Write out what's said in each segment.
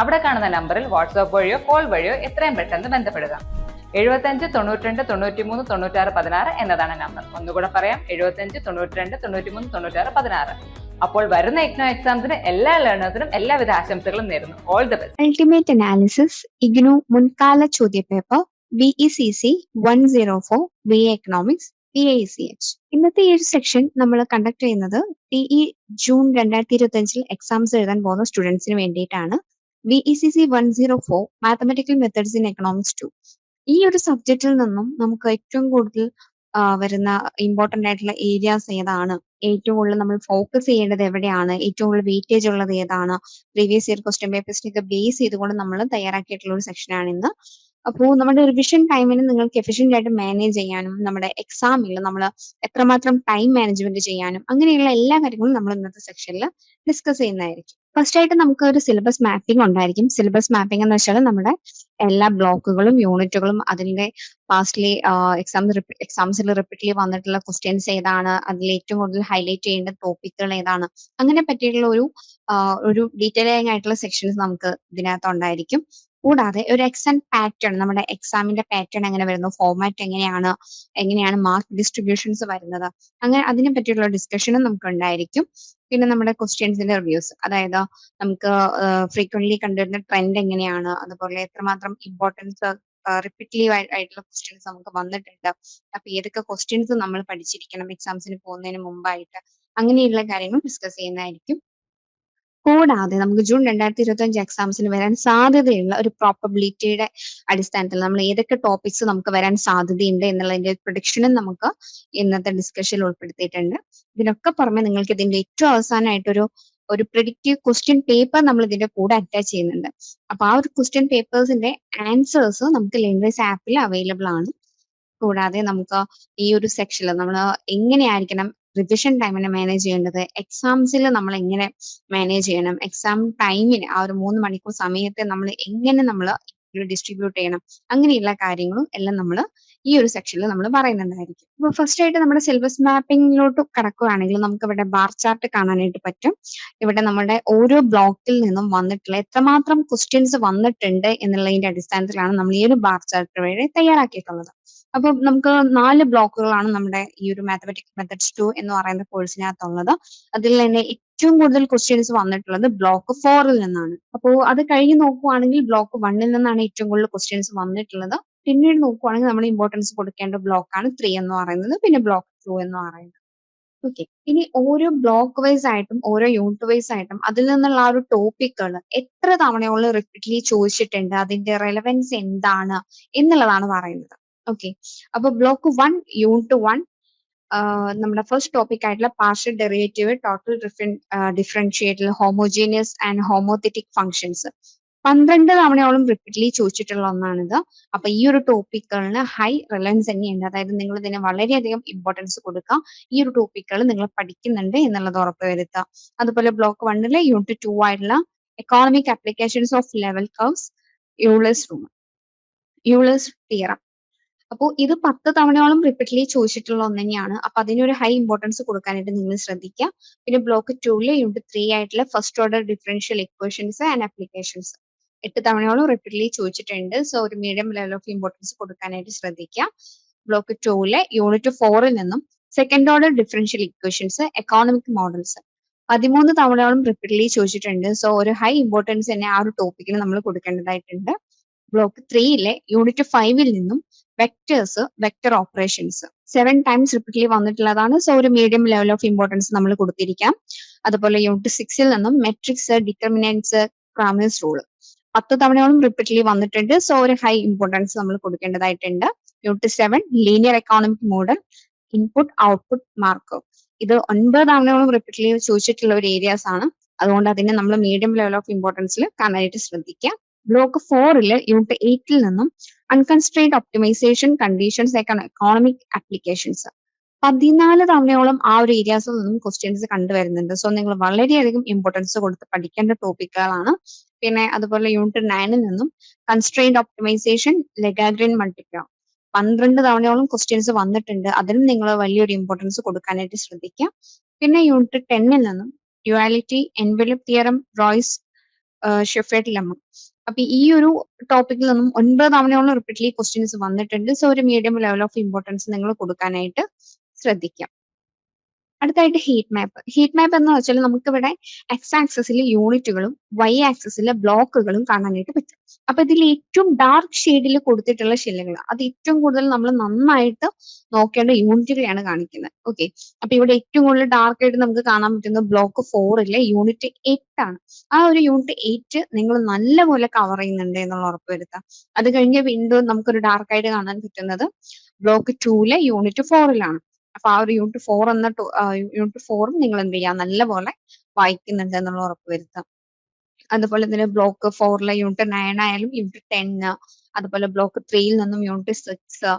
അവിടെ കാണുന്ന നമ്പറിൽ വാട്സ്ആപ്പ് വഴിയോ കോൾ വഴിയോ എത്രയും പെട്ടെന്ന് ബന്ധപ്പെടുക. എഴുപത്തഞ്ച് തൊണ്ണൂറ്റിരണ്ട് തൊണ്ണൂറ്റിമൂന്ന് തൊണ്ണൂറ്റാറ് പതിനാറ് എന്നതാണ് നമ്പർ. ഒന്നുകൂടെ പറയാം എഴുപത്തഞ്ച് തൊണ്ണൂറ്റിരണ്ട് തൊണ്ണൂറ്റിമൂന്ന് തൊണ്ണൂറ്റാറ് പതിനാറ്. അപ്പോൾ വരുന്ന ഇഗ്നോ എക്സാംസിന് എല്ലാ ലേണേഴ്സിനും എല്ലാവിധ ആശംസകളും നേരുന്നു. All the best ultimate analysis IGNOU മുൻകാല ചോദ്യപേപ്പർ B E C C one zero four A economics P A C H ഇന്നത്തെ ഈ ഒരു സെക്ഷൻ നമ്മൾ കണ്ടക്ട് ചെയ്യുന്നത് ടി ഇ ജൂൺ രണ്ടായിരത്തി ഇരുപത്തി അഞ്ചിൽ എക്സാംസ് എഴുതാൻ പോകുന്ന സ്റ്റുഡൻസിന് വേണ്ടിയിട്ടാണ്. B E C C one zero four mathematical methods in economics two ഈ ഒരു സബ്ജക്റ്റിൽ നിന്നും നമുക്ക് ഏറ്റവും കൂടുതൽ വരുന്ന ഇമ്പോർട്ടന്റ് ആയിട്ടുള്ള ഏരിയാസ് ഏതാണ്? ഏറ്റവും കൂടുതൽ നമ്മൾ ഫോക്കസ് ചെയ്യേണ്ടത് എവിടെയാണ്? ഏറ്റവും കൂടുതൽ വെയിറ്റേജ് ഉള്ളത് ഏതാണ്? പ്രീവിയസ് ഇയർ ക്വസ്റ്റ്യൻ പേപ്പേഴ്സിനൊക്കെ ബേസ് ചെയ്തുകൊണ്ട് നമ്മൾ തയ്യാറാക്കിയിട്ടുള്ള ഒരു സെക്ഷനാണ് ഇന്ന്. അപ്പോൾ നമ്മുടെ റിവിഷൻ ടൈമിന് നിങ്ങൾക്ക് എഫിഷ്യന്റ് ആയിട്ട് മാനേജ് ചെയ്യാനും നമ്മുടെ എക്സാമിൽ നമ്മൾ എത്രമാത്രം ടൈം മാനേജ്മെന്റ് ചെയ്യാനും അങ്ങനെയുള്ള എല്ലാ കാര്യങ്ങളും നമ്മൾ ഇന്നത്തെ സെക്ഷനിൽ ഡിസ്കസ് ചെയ്യുന്നതായിരിക്കും. ഫസ്റ്റ് ആയിട്ട് നമുക്ക് ഒരു സിലബസ് മാപ്പിംഗ് ഉണ്ടായിരിക്കും. സിലബസ് മാപ്പിംഗ് എന്ന് വെച്ചാൽ നമ്മുടെ എല്ലാ ബ്ലോക്കുകളും യൂണിറ്റുകളും അതിന്റെ പാസ്റ്റ്ലി എക്സാം എക്സാംസിൽ റിപ്പീറ്റ്ലി വന്നിട്ടുള്ള ക്വസ്റ്റ്യൻസ് ഏതാണ്? അതിൽ ഏറ്റവും കൂടുതൽ ഹൈലൈറ്റ് ചെയ്യേണ്ട ടോപ്പിക്കുകൾ ഏതാണ്? അങ്ങനെ പറ്റിയിട്ടുള്ള ഒരു ഒരു ഡീറ്റെയിലിംഗ് ആയിട്ടുള്ള സെക്ഷൻസ് നമുക്ക് ഇതിനകത്ത് ഉണ്ടായിരിക്കും. കൂടാതെ ഒരു എക്സാം പാറ്റേൺ നമ്മുടെ എക്സാമിന്റെ പാറ്റേൺ എങ്ങനെ വരുന്നു ഫോർമാറ്റ് എങ്ങനെയാണ് എങ്ങനെയാണ് മാർക്ക് ഡിസ്ട്രിബ്യൂഷൻസ് വരുന്നത് അങ്ങനെ അതിനെ പറ്റിയുള്ള ഡിസ്കഷനും നമുക്ക് ഉണ്ടായിരിക്കും. പിന്നെ നമ്മുടെ ക്വസ്റ്റ്യൻസിന്റെ റിവ്യൂസ് അതായത് നമുക്ക് ഫ്രീക്വന്റ്ലി കണ്ടുവരുന്ന ട്രെൻഡ് എങ്ങനെയാണ് അതുപോലെ എത്രമാത്രം ഇമ്പോർട്ടൻസ് റിപ്പീറ്റ്ലീവ് ആയിട്ടുള്ള ക്വസ്റ്റ്യൻസ് നമുക്ക് വന്നിട്ടുണ്ട്. അപ്പൊ ഏതൊക്കെ ക്വസ്റ്റ്യൻസ് നമ്മൾ പഠിച്ചിരിക്കണം എക്സാംസിന് പോകുന്നതിന് മുമ്പായിട്ട് അങ്ങനെയുള്ള കാര്യങ്ങൾ ഡിസ്കസ് ചെയ്യുന്നതായിരിക്കും. കൂടാതെ നമുക്ക് ജൂൺ രണ്ടായിരത്തി ഇരുപത്തി അഞ്ച് എക്സാംസിന് വരാൻ സാധ്യതയുള്ള ഒരു പ്രോപ്പബിലിറ്റിയുടെ അടിസ്ഥാനത്തിൽ നമ്മൾ ഏതൊക്കെ ടോപ്പിക്സ് നമുക്ക് വരാൻ സാധ്യതയുണ്ട് എന്നുള്ളതിന്റെ പ്രൊഡിക്ഷനും നമുക്ക് ഇന്നത്തെ ഡിസ്കഷനിൽ ഉൾപ്പെടുത്തിയിട്ടുണ്ട്. ഇതിനൊക്കെ പുറമെ നിങ്ങൾക്ക് ഇതിന്റെ ഏറ്റവും അവസാനമായിട്ടൊരു ഒരു പ്രിഡിക്റ്റീവ് ക്വസ്റ്റ്യൻ പേപ്പർ നമ്മൾ ഇതിന്റെ കൂടെ അറ്റാച്ച് ചെയ്യുന്നുണ്ട്. അപ്പൊ ആ ഒരു ക്വസ്റ്റ്യൻ പേപ്പേഴ്സിന്റെ ആൻസേഴ്സ് നമുക്ക് ലെൻവൈസ് ആപ്പിൽ അവൈലബിൾ ആണ്. കൂടാതെ നമുക്ക് ഈ ഒരു സെക്ഷനിൽ നമ്മൾ എങ്ങനെയായിരിക്കണം റിവിഷൻ ടൈമിനെ മാനേജ് ചെയ്യേണ്ടത് എക്സാംസിൽ നമ്മൾ എങ്ങനെ മാനേജ് ചെയ്യണം? എക്സാം ടൈമിന് ആ ഒരു മൂന്ന് മണിക്കൂർ സമയത്തെ നമ്മൾ എങ്ങനെ നമ്മൾ ഡിസ്ട്രിബ്യൂട്ട് ചെയ്യണം? അങ്ങനെയുള്ള കാര്യങ്ങളും എല്ലാം നമ്മൾ ഈ ഒരു സെക്ഷനിൽ നമ്മൾ പറയുന്നുണ്ടായിരിക്കും. അപ്പൊ ഫസ്റ്റ് ആയിട്ട് നമ്മുടെ സിലബസ് മാപ്പിംഗിലോട്ട് കടക്കുകയാണെങ്കിൽ നമുക്ക് ഇവിടെ ബാർ ചാർട്ട് കാണാനായിട്ട് പറ്റും. ഇവിടെ നമ്മുടെ ഓരോ ബ്ലോക്കിൽ നിന്നും വന്നിട്ടുള്ള എത്രമാത്രം ക്വസ്റ്റ്യൻസ് വന്നിട്ടുണ്ട് എന്നുള്ളതിന്റെ അടിസ്ഥാനത്തിലാണ് നമ്മൾ ഈ ഒരു ബാർ ചാർട്ട് വഴി തയ്യാറാക്കിയിട്ടുള്ളത്. അപ്പൊ നമുക്ക് നാല് ബ്ലോക്കുകളാണ് നമ്മുടെ ഈ ഒരു മാത്തമാറ്റിക്സ് മെത്തഡ്സ് ടു എന്ന് പറയുന്ന കോഴ്സിനകത്തുള്ളത് അതിൽ തന്നെ ഏറ്റവും കൂടുതൽ ക്വസ്റ്റ്യൻസ് വന്നിട്ടുള്ളത് ബ്ലോക്ക് ഫോറിൽ നിന്നാണ്. അപ്പോൾ അത് കഴിഞ്ഞ് നോക്കുവാണെങ്കിൽ ബ്ലോക്ക് വണ്ണിൽ നിന്നാണ് ഏറ്റവും കൂടുതൽ ക്വസ്റ്റ്യൻസ് വന്നിട്ടുള്ളത്. പിന്നീട് നോക്കുവാണെങ്കിൽ നമ്മൾ ഇമ്പോർട്ടൻസ് കൊടുക്കേണ്ട ബ്ലോക്കാണ് ത്രീ എന്ന് പറയുന്നത്. പിന്നെ ബ്ലോക്ക് ടു എന്ന് പറയുന്നത്. ഓക്കെ ഇനി ഓരോ ബ്ലോക്ക് വൈസ് ആയിട്ടും ഓരോ യൂണിറ്റ് വൈസ് ആയിട്ടും അതിൽ നിന്നുള്ള ആ ഒരു ടോപ്പിക്കുകൾ എത്ര തവണയോളം റിപ്പീറ്റ്ലി ചോദിച്ചിട്ടുണ്ട് അതിന്റെ റെലവൻസ് എന്താണ് എന്നുള്ളതാണ് പറയുന്നത്. ഓക്കെ അപ്പൊ ബ്ലോക്ക് വൺ യൂണിറ്റ് വൺ നമ്മുടെ ഫസ്റ്റ് ടോപ്പിക് ആയിട്ടുള്ള partial derivative total differential homogeneous and homothetic functions പന്ത്രണ്ട് തവണയോളം റിപ്പീറ്റ്ലി ചോദിച്ചിട്ടുള്ള ഒന്നാണിത്. അപ്പൊ ഈ ഒരു ടോപ്പിക്കുകളിന് ഹൈ റിലയൻസ് തന്നെയുണ്ട്. അതായത് നിങ്ങൾ ഇതിന് വളരെയധികം ഇമ്പോർട്ടൻസ് കൊടുക്കുക ഈ ഒരു ടോപ്പിക്കുകൾ നിങ്ങൾ പഠിക്കുന്നുണ്ട് എന്നുള്ളത് ഉറപ്പുവരുത്തുക അതുപോലെ ബ്ലോക്ക് വണ്ണിലെ യൂണിറ്റ് ടു ആയിട്ടുള്ള economic applications of level curves Euler's room Euler's theorem അപ്പോൾ ഇത് പത്ത് തവണയോളം റിപ്പീറ്റ്ലി ചോദിച്ചിട്ടുള്ള ഒന്ന് തന്നെയാണ്. അപ്പൊ അതിനൊരു ഹൈ ഇമ്പോർട്ടൻസ് കൊടുക്കാനായിട്ട് നിങ്ങൾ ശ്രദ്ധിക്കുക. പിന്നെ ബ്ലോക്ക് ടൂൽ യൂണിറ്റ് ത്രീ ആയിട്ടുള്ള first order differential equations and applications എട്ട് തവണയോളം റിപ്പീറ്റ്ലി ചോദിച്ചിട്ടുണ്ട്. സോ ഒരു മീഡിയം ലെവൽ ഓഫ് ഇമ്പോർട്ടൻസ് കൊടുക്കാനായിട്ട് ശ്രദ്ധിക്കുക. ബ്ലോക്ക് ടൂവിലെ യൂണിറ്റ് ഫോറിൽ നിന്നും second order differential equations economic models പതിമൂന്ന് തവണയോളം റിപ്പീറ്റ്ലി ചോദിച്ചിട്ടുണ്ട്. സോ ഒരു ഹൈ ഇമ്പോർട്ടൻസ് തന്നെ ആ ഒരു ടോപ്പിക്കിന് നമ്മൾ കൊടുക്കേണ്ടതായിട്ടുണ്ട്. ബ്ലോക്ക് ത്രീയിലെ യൂണിറ്റ് ഫൈവിൽ നിന്നും vectors vector operations seven times repeatedly വന്നിട്ടുള്ളതാണ്. സോ ഒരു മീഡിയം ലെവൽ ഓഫ് ഇമ്പോർട്ടൻസ് നമ്മൾ കൊടുത്തിരിക്കാം. അതുപോലെ യൂണിറ്റ് സിക്സിൽ നിന്നും മെട്രിക്സ് ഡിറ്റർമിനൻസ് ക്രാമേഴ്സ് റൂൾ പത്ത് തവണയോളം റിപ്പീറ്റ്ലി വന്നിട്ടുണ്ട്. സോ ഒരു ഹൈ ഇമ്പോർട്ടൻസ് നമ്മൾ കൊടുക്കേണ്ടതായിട്ടുണ്ട്. Unit seven linear economic model input output mark ഇത് ഒൻപത് തവണയോളം റിപ്പീറ്റ്ലി ചോദിച്ചിട്ടുള്ള ഒരു ഏരിയാസ് ആണ്. അതുകൊണ്ട് അതിനെ നമ്മൾ മീഡിയം ലെവൽ ഓഫ് ഇമ്പോർട്ടൻസിൽ കാണാനായിട്ട് ശ്രദ്ധിക്കുക ബ്ലോക്ക് ഫോറിൽ യൂണിറ്റ് എയ്റ്റിൽ നിന്നും unconstrained optimization conditions economic applications പതിനാല് തവണയോളം ആ ഒരു ഏരിയാസിൽ നിന്നും ക്വസ്റ്റ്യൻസ് കണ്ടുവരുന്നുണ്ട്. സോ നിങ്ങൾ വളരെയധികം ഇമ്പോർട്ടൻസ് കൊടുത്ത് പഠിക്കേണ്ട ടോപ്പിക്കുകളാണ് പിന്നെ അതുപോലെ യൂണിറ്റ് നയനിൽ നിന്നും കൺസ്ട്രെയിൻഡ് ഒപ്റ്റിമൈസേഷൻ ലെഗാഗ്രിൻ മൾട്ടിപ്ലോ പന്ത്രണ്ട് തവണയോളം ക്വസ്റ്റ്യൻസ് വന്നിട്ടുണ്ട്. അതിനും നിങ്ങൾ വലിയൊരു ഇമ്പോർട്ടൻസ് കൊടുക്കാനായിട്ട് ശ്രദ്ധിക്കുക. പിന്നെ യൂണിറ്റ് ടെന്നിൽ നിന്നും duality envelope theorem Roy's Shephard lemma അപ്പൊ ഈ ഒരു ടോപ്പിക്കിൽ നിന്നും ഒൻപത് തവണയോളം റിപ്പീറ്റ്ലി ക്വസ്റ്റ്യൻസ് വന്നിട്ടുണ്ട്. സോ ഒരു മീഡിയം ലെവൽ ഓഫ് ഇമ്പോർട്ടൻസ് നിങ്ങൾ കൊടുക്കാനായിട്ട് ശ്രദ്ധിക്കാം. അടുത്തായിട്ട് ഹീറ്റ് മാപ്പ് ഹീറ്റ് മാപ്പ് എന്ന് വെച്ചാൽ നമുക്ക് ഇവിടെ എക്സ് ആക്സസിൽ യൂണിറ്റുകളും വൈ ആക്സസിൽ ബ്ലോക്കുകളും കാണാനായിട്ട് പറ്റും. അപ്പൊ ഇതിൽ ഏറ്റവും ഡാർക്ക് ഷെയ്ഡിൽ കൊടുത്തിട്ടുള്ള ശില്ലകൾ അത് ഏറ്റവും കൂടുതൽ നമ്മൾ നന്നായിട്ട് നോക്കേണ്ട യൂണിറ്റുകളെയാണ് കാണിക്കുന്നത്. ഓക്കെ അപ്പൊ ഇവിടെ ഏറ്റവും കൂടുതൽ ഡാർക്ക് ആയിട്ട് നമുക്ക് കാണാൻ പറ്റുന്ന ബ്ലോക്ക് ഫോറിലെ യൂണിറ്റ് ആണ്. ആ ഒരു യൂണിറ്റ് എയ്റ്റ് നിങ്ങൾ നല്ലപോലെ കവർ ചെയ്യുന്നുണ്ട് എന്നുള്ള ഉറപ്പ് വരുത്താം. അത് കഴിഞ്ഞ് വീണ്ടും നമുക്കൊരു ഡാർക്ക് ആയിട്ട് കാണാൻ പറ്റുന്നത് ബ്ലോക്ക് ടൂലെ യൂണിറ്റ് ഫോറിലാണ് അപ്പൊ ആ ഒരു യൂണിറ്റ് ഫോർ എന്ന യൂണിറ്റ് ഫോറും നിങ്ങൾ എന്ത് ചെയ്യുക നല്ലപോലെ വായിക്കുന്നുണ്ട് എന്നുള്ള ഉറപ്പ് വരുത്താം. അതുപോലെ തന്നെ ബ്ലോക്ക് ഫോറിലെ യൂണിറ്റ് നയൻ ആയാലും യൂണിറ്റ് ടെന്ന് അതുപോലെ ബ്ലോക്ക് ത്രീയിൽ നിന്നും യൂണിറ്റ് സിക്സ്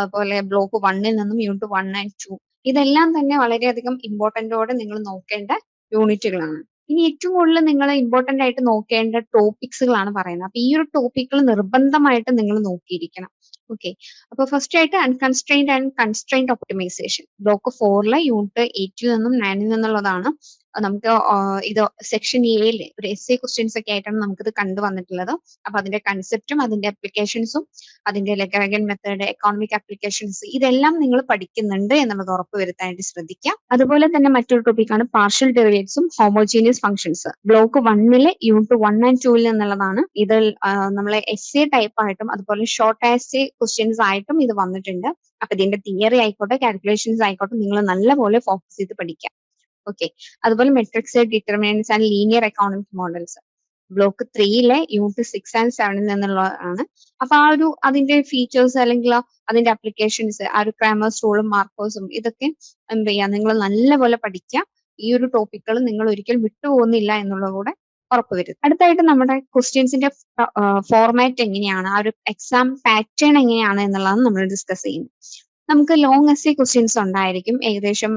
അതുപോലെ ബ്ലോക്ക് വണ്ണിൽ നിന്നും യൂണിറ്റ് വൺ ആൻഡ് ടു ഇതെല്ലാം തന്നെ വളരെയധികം ഇമ്പോർട്ടന്റോടെ നിങ്ങൾ നോക്കേണ്ട യൂണിറ്റുകളാണ് ഇനി ഏറ്റവും കൂടുതൽ നിങ്ങൾ ഇമ്പോർട്ടന്റ് ആയിട്ട് നോക്കേണ്ട ടോപ്പിക്സുകളാണ് പറയുന്നത്. അപ്പൊ ഈ ഒരു ടോപ്പിക്കുകൾ നിർബന്ധമായിട്ട് നിങ്ങൾ നോക്കിയിരിക്കണം. ഓക്കെ അപ്പൊ ഫസ്റ്റ് ആയിട്ട് unconstrained and constrained optimization block ഫോറിലെ unit എയ്റ്റിൽ നിന്നും നയനിൽ നിന്നുള്ളതാണ്. നമുക്ക് ഇത് സെക്ഷൻ എയിൽ ഒരു എസ് എ ക്വസ്റ്റ്യൻസ് ഒക്കെ ആയിട്ടാണ് നമുക്കിത് കണ്ടു വന്നിട്ടുള്ളത്. അപ്പൊ അതിന്റെ കൺസെപ്റ്റും അതിന്റെ അപ്ലിക്കേഷൻസും അതിന്റെ ലെഗറഗൻ മെത്തേഡ് എക്കോണമിക് അപ്ലിക്കേഷൻസ് ഇതെല്ലാം നിങ്ങൾ പഠിക്കുന്നുണ്ട് എന്നുള്ളത് ഉറപ്പ് വരുത്താനായിട്ട് ശ്രദ്ധിക്കുക. അതുപോലെ തന്നെ മറ്റൊരു ടോപ്പിക്കാണ് പാർഷ്യൽ ഡെറിവേറ്റ്സും ഹോമോജീനിയസ് ഫംഗ്ഷൻസ് ബ്ലോക്ക് വണ്ണിലെ യൂണിറ്റ് വൺ ആൻഡ് ടൂവിൽ നിന്നുള്ളതാണ് ഇത് നമ്മളെ എസ് എ ടൈപ്പ് ആയിട്ടും അതുപോലെ ഷോർട്ട് എസ് എ ക്വസ്റ്റ്യൻസ് ആയിട്ടും ഇത് വന്നിട്ടുണ്ട്. അപ്പൊ ഇതിന്റെ തിയറി ആയിക്കോട്ടെ കാൽക്കുലേഷൻസ് ആയിക്കോട്ടെ നിങ്ങൾ നല്ലപോലെ ഫോക്കസ് ചെയ്ത് പഠിക്കുക. ഓക്കെ അതുപോലെ matrix determinants and linear economic models block ത്രീയിലെ unit six and സെവനിൽ നിന്നുള്ളതാണ്. അപ്പൊ ആ ഒരു അതിന്റെ ഫീച്ചേഴ്സ് അല്ലെങ്കിൽ അതിന്റെ അപ്ലിക്കേഷൻസ് ആ ഒരു ക്രാമേഴ്സ് റൂളും മാർക്കേഴ്സും ഇതൊക്കെ എന്ത് ചെയ്യാ? നിങ്ങൾ നല്ലപോലെ പഠിക്കുക. ഈ ഒരു ടോപ്പിക്കുകൾ നിങ്ങൾ ഒരിക്കലും വിട്ടുപോകുന്നില്ല എന്നുള്ളത് കൂടെ ഉറപ്പുവരുത്തും അടുത്തായിട്ട് നമ്മുടെ ക്വസ്റ്റ്യൻസിന്റെ ഫോർമാറ്റ് എങ്ങനെയാണ്? ആ ഒരു എക്സാം പാറ്റേൺ എങ്ങനെയാണ് എന്നുള്ളതാണ് നമ്മൾ ഡിസ്കസ് ചെയ്യുന്നത്. നമുക്ക് ലോങ് എസ് സി ക്വസ്റ്റ്യൻസ് ഉണ്ടായിരിക്കും. ഏകദേശം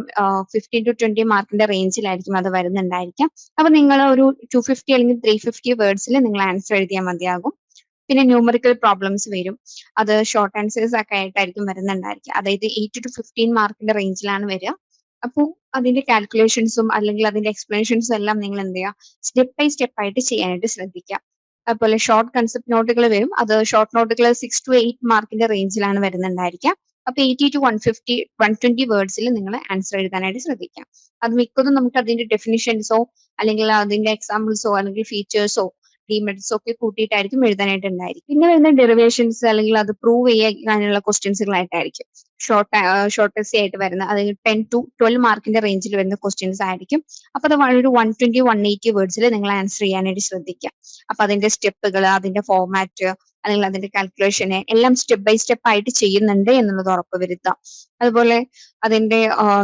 ഫിഫ്റ്റീൻ ടു ട്വന്റി മാർക്കിന്റെ റേഞ്ചിലായിരിക്കും അത് വരുന്നുണ്ടായിരിക്കാം. അപ്പൊ നിങ്ങൾ ഒരു ടു ഫിഫ്റ്റി അല്ലെങ്കിൽ ത്രീ ഫിഫ്റ്റി വേർഡ്സിൽ നിങ്ങൾ ആൻസർ എഴുതിയാൽ മതിയാകും. പിന്നെ ന്യൂമറിക്കൽ പ്രോബ്ലംസ് വരും. അത് ഷോർട്ട് ആൻസേഴ്സ് ഒക്കെ ആയിട്ടായിരിക്കും വരുന്നുണ്ടായിരിക്കുക. അതായത് എയ്റ്റ് ടു ഫിഫ്റ്റീൻ മാർക്കിന്റെ റേഞ്ചിലാണ് വരിക. അപ്പോൾ അതിന്റെ കാൽക്കുലേഷൻസും അല്ലെങ്കിൽ അതിന്റെ എക്സ്പ്ലനേഷൻസും എല്ലാം നിങ്ങൾ എന്ത് ചെയ്യുക? സ്റ്റെപ്പ് ബൈ സ്റ്റെപ്പ് ആയിട്ട് ചെയ്യാനായിട്ട് ശ്രദ്ധിക്കുക. അതുപോലെ ഷോർട്ട് കൺസെപ്റ്റ് നോട്ടുകൾ വരും. അത് ഷോർട്ട് നോട്ടുകൾ സിക്സ് ടു എയ്റ്റ് മാർക്കിന്റെ റേഞ്ചിലാണ് വരുന്നുണ്ടായിരിക്കുക. അപ്പൊ eighty to one fifty one twenty വേർഡ്സിൽ നിങ്ങൾ ആൻസർ എഴുതാനായിട്ട് ശ്രദ്ധിക്കാം. അത് മിക്കതും നമുക്ക് അതിന്റെ ഡെഫിനിഷൻസോ അല്ലെങ്കിൽ അതിന്റെ എക്സാമ്പിൾസോ അല്ലെങ്കിൽ ഫീച്ചേഴ്സോ ഡിമെറിറ്റ്സോ ഒക്കെ കൂട്ടിയിട്ടായിരിക്കും എഴുതാനായിട്ട് ഉണ്ടായിരിക്കും പിന്നെ വരുന്ന ഡെറിവേഷൻസ് അല്ലെങ്കിൽ അത് പ്രൂവ് ചെയ്യാനുള്ള ക്വസ്റ്റ്യൻസുകളായിട്ടായിരിക്കും ഷോർട്ട് ഷോർട്ട് എസ് ആയിട്ട് വരുന്ന അതായത് ടെൻ ടു ട്വൽവ് മാർക്കിന്റെ റേഞ്ചിൽ വരുന്ന ക്വസ്റ്റ്യൻസ് ആയിരിക്കും. അപ്പൊ അത് ഒരു വൺ ട്വന്റി വൺ എയ്റ്റി വേർഡ്സിൽ നിങ്ങൾ ആൻസർ ചെയ്യാനായിട്ട് ശ്രദ്ധിക്കാം. അപ്പൊ അതിന്റെ സ്റ്റെപ്പുകൾ അതിന്റെ ഫോർമാറ്റ് അല്ലെങ്കിൽ അതിന്റെ കാൽക്കുലേഷന് എല്ലാം സ്റ്റെപ്പ് ബൈ സ്റ്റെപ്പ് ആയിട്ട് ചെയ്യുന്നുണ്ട് എന്നുള്ളത് ഉറപ്പുവരുത്താം അതുപോലെ അതിന്റെ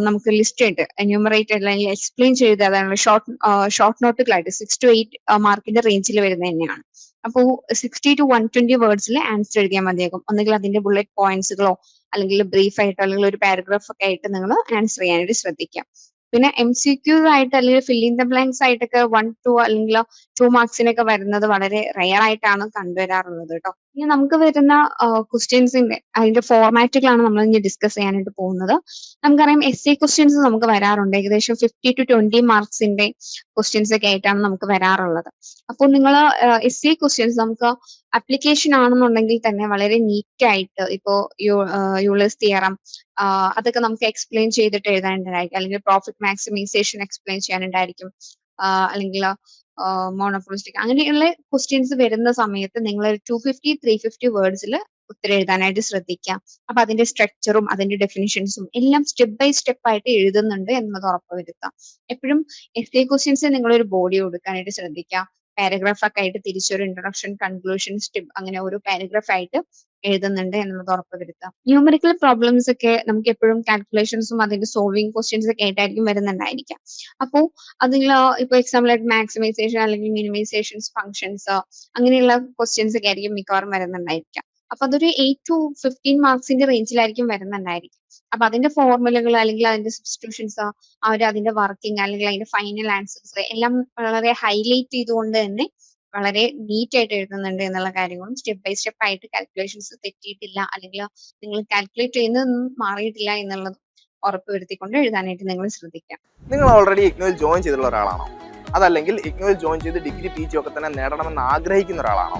നമുക്ക് ലിസ്റ്റ് ഉണ്ട്. എന്യൂമറേറ്റ് അല്ലെങ്കിൽ എക്സ്പ്ലെയിൻ ചെയ്ത് അതാണല്ലോ ഷോർട്ട് ഷോർട്ട് നോട്ടുകളായിട്ട് സിക്സ് ടു എയ്റ്റ് മാർക്കിന്റെ റേഞ്ചിൽ വരുന്നത് തന്നെയാണ്. അപ്പോൾ സിക്സ്റ്റി ടു വൺ ട്വന്റി വേർഡ്സിൽ ആൻസർ എഴുതിയാൽ മതിയാകും. ഒന്നുകിൽ അതിന്റെ ബുള്ളറ്റ് പോയിന്റ്സുകളോ അല്ലെങ്കിൽ ബ്രീഫ് ആയിട്ടോ അല്ലെങ്കിൽ ഒരു പാരഗ്രാഫ് ഒക്കെ ആയിട്ട് നിങ്ങൾ ആൻസർ ചെയ്യാനായിട്ട് ശ്രദ്ധിക്കാം. പിന്നെ എം സി ക്യൂസ് ആയിട്ട് അല്ലെങ്കിൽ ഫില്ലിംഗ് ദ ബ്ലാങ്ക്സ് ആയിട്ടൊക്കെ വൺ ടു അല്ലെങ്കിൽ ടു മാർക്സിനൊക്കെ വരുന്നത് വളരെ റെയർ ആയിട്ടാണ് കണ്ടുവരാറുള്ളത് കേട്ടോ. ഇനി നമുക്ക് വരുന്ന ക്വസ്റ്റ്യൻസിന്റെ അതിന്റെ ഫോർമാറ്റുകളാണ് നമ്മൾ ഇനി ഡിസ്കസ് ചെയ്യാനായിട്ട് പോകുന്നത്. നമുക്കറിയാം എസ് സി ക്വസ്റ്റ്യൻസ് നമുക്ക് വരാറുണ്ട്. ഏകദേശം ഫിഫ്റ്റി ടു ട്വന്റി മാർക്സിന്റെ ക്വസ്റ്റ്യൻസ് ഒക്കെ ആയിട്ടാണ് നമുക്ക് വരാറുള്ളത്. അപ്പോൾ നിങ്ങൾ എസ് സി ക്വസ്റ്റ്യൻസ് നമുക്ക് അപ്ലിക്കേഷൻ ആണെന്നുണ്ടെങ്കിൽ തന്നെ വളരെ നീറ്റ് ആയിട്ട് ഇപ്പോ യൂളേഴ്സ് തിയറം അതൊക്കെ നമുക്ക് എക്സ്പ്ലെയിൻ ചെയ്തിട്ട് എഴുതാനുണ്ടായിരിക്കും. അല്ലെങ്കിൽ പ്രോഫിറ്റ് മാക്സിമൈസേഷൻ എക്സ്പ്ലെയിൻ ചെയ്യാനുണ്ടായിരിക്കും. അല്ലെങ്കിൽ മോണോപോളിസ്റ്റിക് അങ്ങനെയുള്ള ക്വസ്റ്റ്യൻസ് വരുന്ന സമയത്ത് നിങ്ങൾ ടു ഫിഫ്റ്റി ത്രീ ഫിഫ്റ്റി വേർഡ്സിൽ ഉത്തരം എഴുതാനായിട്ട് ശ്രദ്ധിക്കാം. അപ്പൊ അതിന്റെ സ്ട്രക്ചറും അതിന്റെ ഡെഫിനിഷൻസും എല്ലാം സ്റ്റെപ്പ് ബൈ സ്റ്റെപ്പ് ആയിട്ട് എഴുതുന്നുണ്ട് എന്നത് ഉറപ്പുവരുത്താം. എപ്പോഴും എസ് എ ക്വസ്റ്റ്യൻസ് നിങ്ങൾ ഒരു ബോഡി കൊടുക്കാനായിട്ട് ശ്രദ്ധിക്കാം. പാരഗ്രാഫ് ഒക്കെ ആയിട്ട് തിരിച്ചൊരു ഇൻട്രൊഡക്ഷൻ കൺക്ലൂഷൻ സ്റ്റിപ്പ് അങ്ങനെ ഓരോ പാരഗ്രാഫ് ആയിട്ട് എഴുതുന്നുണ്ട് എന്നുള്ളത് ഉറപ്പുവരുത്താം ന്യൂമറിക്കൽ പ്രോബ്ലംസ് ഒക്കെ നമുക്ക് എപ്പോഴും കാൽക്കുലേഷൻസും അതിന്റെ സോൾവിങ് ക്വസ്റ്റ്യൻസ് ഒക്കെ ആയിട്ടായിരിക്കും വരുന്നുണ്ടായിരിക്കാം അപ്പോൾ അതിൽ ഇപ്പൊ എക്സാമ്പിളായിട്ട് മാക്സിമൈസേഷൻ അല്ലെങ്കിൽ മിനിമൈസേഷൻസ് ഫംഗ്ഷൻസ് അങ്ങനെയുള്ള ക്വസ്റ്റ്യൻസ് ഒക്കെ ആയിരിക്കും മിക്കവാറും വരുന്നുണ്ടായിരിക്കാം അപ്പൊ അതൊരു എയ്റ്റ് ടു ഫിഫ്റ്റീൻ മാർക്സിന്റെ റേഞ്ചിലായിരിക്കും വരുന്നുണ്ടായിരിക്കും. അപ്പൊ അതിന്റെ ഫോർമുലകൾ അല്ലെങ്കിൽ അതിന്റെ സബ്സ്റ്റിറ്റ്യൂഷൻസ് അവർ അതിന്റെ വർക്കിംഗ് അല്ലെങ്കിൽ അതിന്റെ ഫൈനൽ ആൻസേഴ്സ് എല്ലാം വളരെ ഹൈലൈറ്റ് ചെയ്തുകൊണ്ട് തന്നെ വളരെ നീറ്റ് ആയിട്ട് എഴുതുന്നുണ്ട് എന്നുള്ള കാര്യങ്ങളും സ്റ്റെപ്പ് ബൈ സ്റ്റെപ്പ് ആയിട്ട് കാൽക്കുലേഷൻസ് തെറ്റിയിട്ടില്ല അല്ലെങ്കിൽ നിങ്ങൾ കാൽക്കുലേറ്റ് ചെയ്യുന്നതൊന്നും മാറിയിട്ടില്ല എന്നുള്ളത് ഉറപ്പുവരുത്തിക്കൊണ്ട് എഴുതാനായിട്ട് നിങ്ങൾ ശ്രദ്ധിക്കാം. നിങ്ങൾ ഓൾറെഡി ഇഗ്നോയിൽ ജോയിൻ ചെയ്തിട്ടുള്ള ഒരാളാണോ? അതല്ലെങ്കിൽ ഇഗ്നോയിൽ ജോയിൻ ചെയ്ത് ഡിഗ്രി പി ജി ഒക്കെ തന്നെ നേടണമെന്ന് ആഗ്രഹിക്കുന്ന ഒരാളാണോ?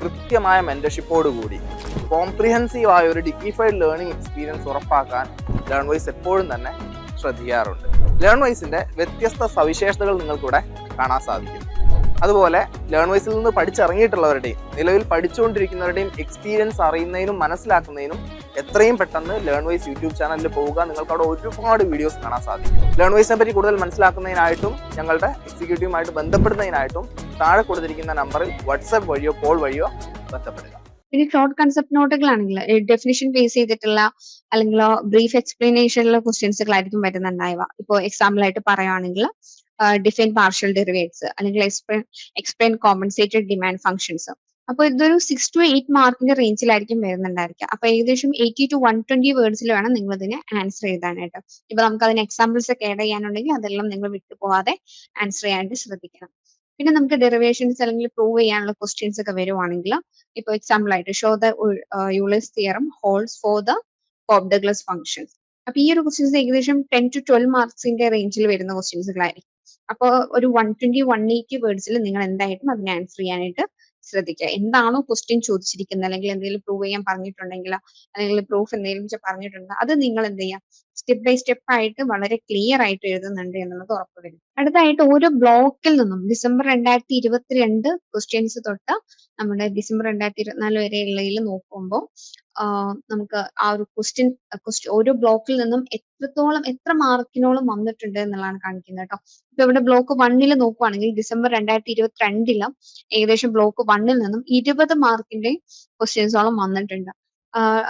കൃത്യമായ മെന്റർഷിപ്പോട് കൂടി. കോംപ്രിഹെൻസീവ് ആയ ഒരു ഡിഗ്നിഫൈഡ് ലേണിംഗ് എക്സ്പീരിയൻസ് ഉറപ്പാക്കാൻ ലേൺ വൈസ് എപ്പോഴും തന്നെ ശ്രദ്ധിക്കാറുണ്ട്. ലേൺ വൈസിന്റെ വ്യത്യസ്ത സവിശേഷതകൾ നിങ്ങൾക്കിവിടെ കാണാൻ സാധിക്കും. അതുപോലെ ലേൺ വൈസിൽ നിന്ന് പഠിച്ചിറങ്ങിയിട്ടുള്ളവരുടെയും നിലവിൽ പഠിച്ചുകൊണ്ടിരിക്കുന്നവരുടെയും എക്സ്പീരിയൻസ് അറിയുന്നതിനും മനസ്സിലാക്കുന്നതിനും എത്രയും പെട്ടെന്ന് ലേൺ വൈസ് യൂട്യൂബ് ചാനലിൽ പോവുക. നിങ്ങൾക്ക് അവിടെ ഒരുപാട് വീഡിയോസ് കാണാൻ സാധിക്കും. ലേൺ വൈസിനെ പറ്റി കൂടുതൽ മനസ്സിലാക്കുന്നതിനായിട്ടും ഞങ്ങളുടെ എക്സിക്യൂട്ടീവുമായിട്ട് ബന്ധപ്പെടുന്നതിനായിട്ടും താഴെ കൊടുത്തിരിക്കുന്ന നമ്പറിൽ വാട്സാപ്പ് വഴിയോ കോൾ വഴിയോ ബന്ധപ്പെടുക. പിന്നെ ഷോർട്ട് കൺസെപ്റ്റ് നോട്ടുകളാണെങ്കിൽ ഡെഫിനിഷൻ ബേസ് ചെയ്തിട്ടുള്ള അല്ലെങ്കിൽ ബ്രീഫ് എക്സ്പ്ലനേഷനുള്ള ക്വസ്റ്റ്യൻസുകളായിരിക്കും വരുന്നുണ്ടായവ ഇപ്പോൾ എക്സാമ്പിൾ ആയിട്ട് പറയുകയാണെങ്കിൽ ഡിഫൈൻ പാർഷ്യൽ ഡെറിവേറ്റ്സ് അല്ലെങ്കിൽ explain explain compensated demand functions അപ്പൊ ഇതൊരു സിക്സ് ടു എയ്റ്റ് മാർക്കിന്റെ റേഞ്ചിലായിരിക്കും വരുന്നുണ്ടായിരിക്കുക. അപ്പൊ ഏകദേശം എയ്റ്റി ടു വൺ ട്വന്റി വേർഡ്സിൽ വേണം നിങ്ങൾ ഇതിന് ആൻസർ എഴുതാനായിട്ട്. ഇപ്പൊ നമുക്ക് അതിന് എക്സാമ്പിൾസ് ഒക്കെ ആഡ് ചെയ്യാനുണ്ടെങ്കിൽ അതെല്ലാം നിങ്ങൾ വിട്ടുപോകാതെ ആൻസർ ചെയ്യാനായിട്ട് ശ്രദ്ധിക്കണം. പിന്നെ നമുക്ക് ഡെറിവേഷൻസ് അല്ലെങ്കിൽ പ്രൂവ് ചെയ്യാനുള്ള ക്വസ്റ്റ്യൻസ് ഒക്കെ വരുവാണെങ്കിൽ ഇപ്പൊ എക്സാമ്പിൾ ആയിട്ട് show the Euler's theorem holds for the Cobb Douglas functions അപ്പൊ ഈ ഒരു ക്വസ്റ്റ്യൻസ് ഏകദേശം ടെൻ ടു ട്വൽവ് മാർക്സിന്റെ റേഞ്ചിൽ വരുന്ന ക്വസ്റ്റ്യൻസുകളായിരിക്കും അപ്പോൾ ഒരു വൺ ട്വന്റി വൺ എയ്റ്റി വേർഡ്സിൽ നിങ്ങൾ എന്തായിട്ടും അതിനെ ആൻസർ ചെയ്യാനായിട്ട് ശ്രദ്ധിക്കുക. എന്താണോ ക്വസ്റ്റ്യൻ ചോദിച്ചിരിക്കുന്നത് അല്ലെങ്കിൽ എന്തെങ്കിലും പ്രൂവ് ചെയ്യാൻ പറഞ്ഞിട്ടുണ്ടെങ്കിൽ അല്ലെങ്കിൽ പ്രൂഫ് എന്തെങ്കിലും പറഞ്ഞിട്ടുണ്ടെങ്കിൽ അത് നിങ്ങൾ എന്ത് ചെയ്യുക? സ്റ്റെപ്പ് ബൈ സ്റ്റെപ്പ് ആയിട്ട് വളരെ ക്ലിയർ ആയിട്ട് എഴുതുന്നുണ്ട് എന്നുള്ളത് ഉറപ്പുവരും അടുത്തായിട്ട് ഓരോ ബ്ലോക്കിൽ നിന്നും ഡിസംബർ രണ്ടായിരത്തി ഇരുപത്തിരണ്ട് ക്വസ്റ്റ്യൻസ് തൊട്ട് നമ്മുടെ ഡിസംബർ രണ്ടായിരത്തി ഇരുപത്തിനാല് വരെയുള്ളതിൽ നോക്കുമ്പോൾ നമുക്ക് ആ ഒരു ക്വസ്റ്റ്യൻ ക്വസ്റ്റ്യൻ ഓരോ ബ്ലോക്കിൽ നിന്നും എത്രത്തോളം എത്ര മാർക്കിനോളം വന്നിട്ടുണ്ട് എന്നുള്ളതാണ് കാണിക്കുന്നത് കേട്ടോ. ഇപ്പൊ ഇവിടെ ബ്ലോക്ക് വണ്ണിൽ നോക്കുവാണെങ്കിൽ ഡിസംബർ രണ്ടായിരത്തി ഇരുപത്തിരണ്ടിൽ ഏകദേശം ബ്ലോക്ക് വണ്ണിൽ നിന്നും ഇരുപത് മാർക്കിന്റെ ക്വസ്റ്റ്യൻസോളം വന്നിട്ടുണ്ട്.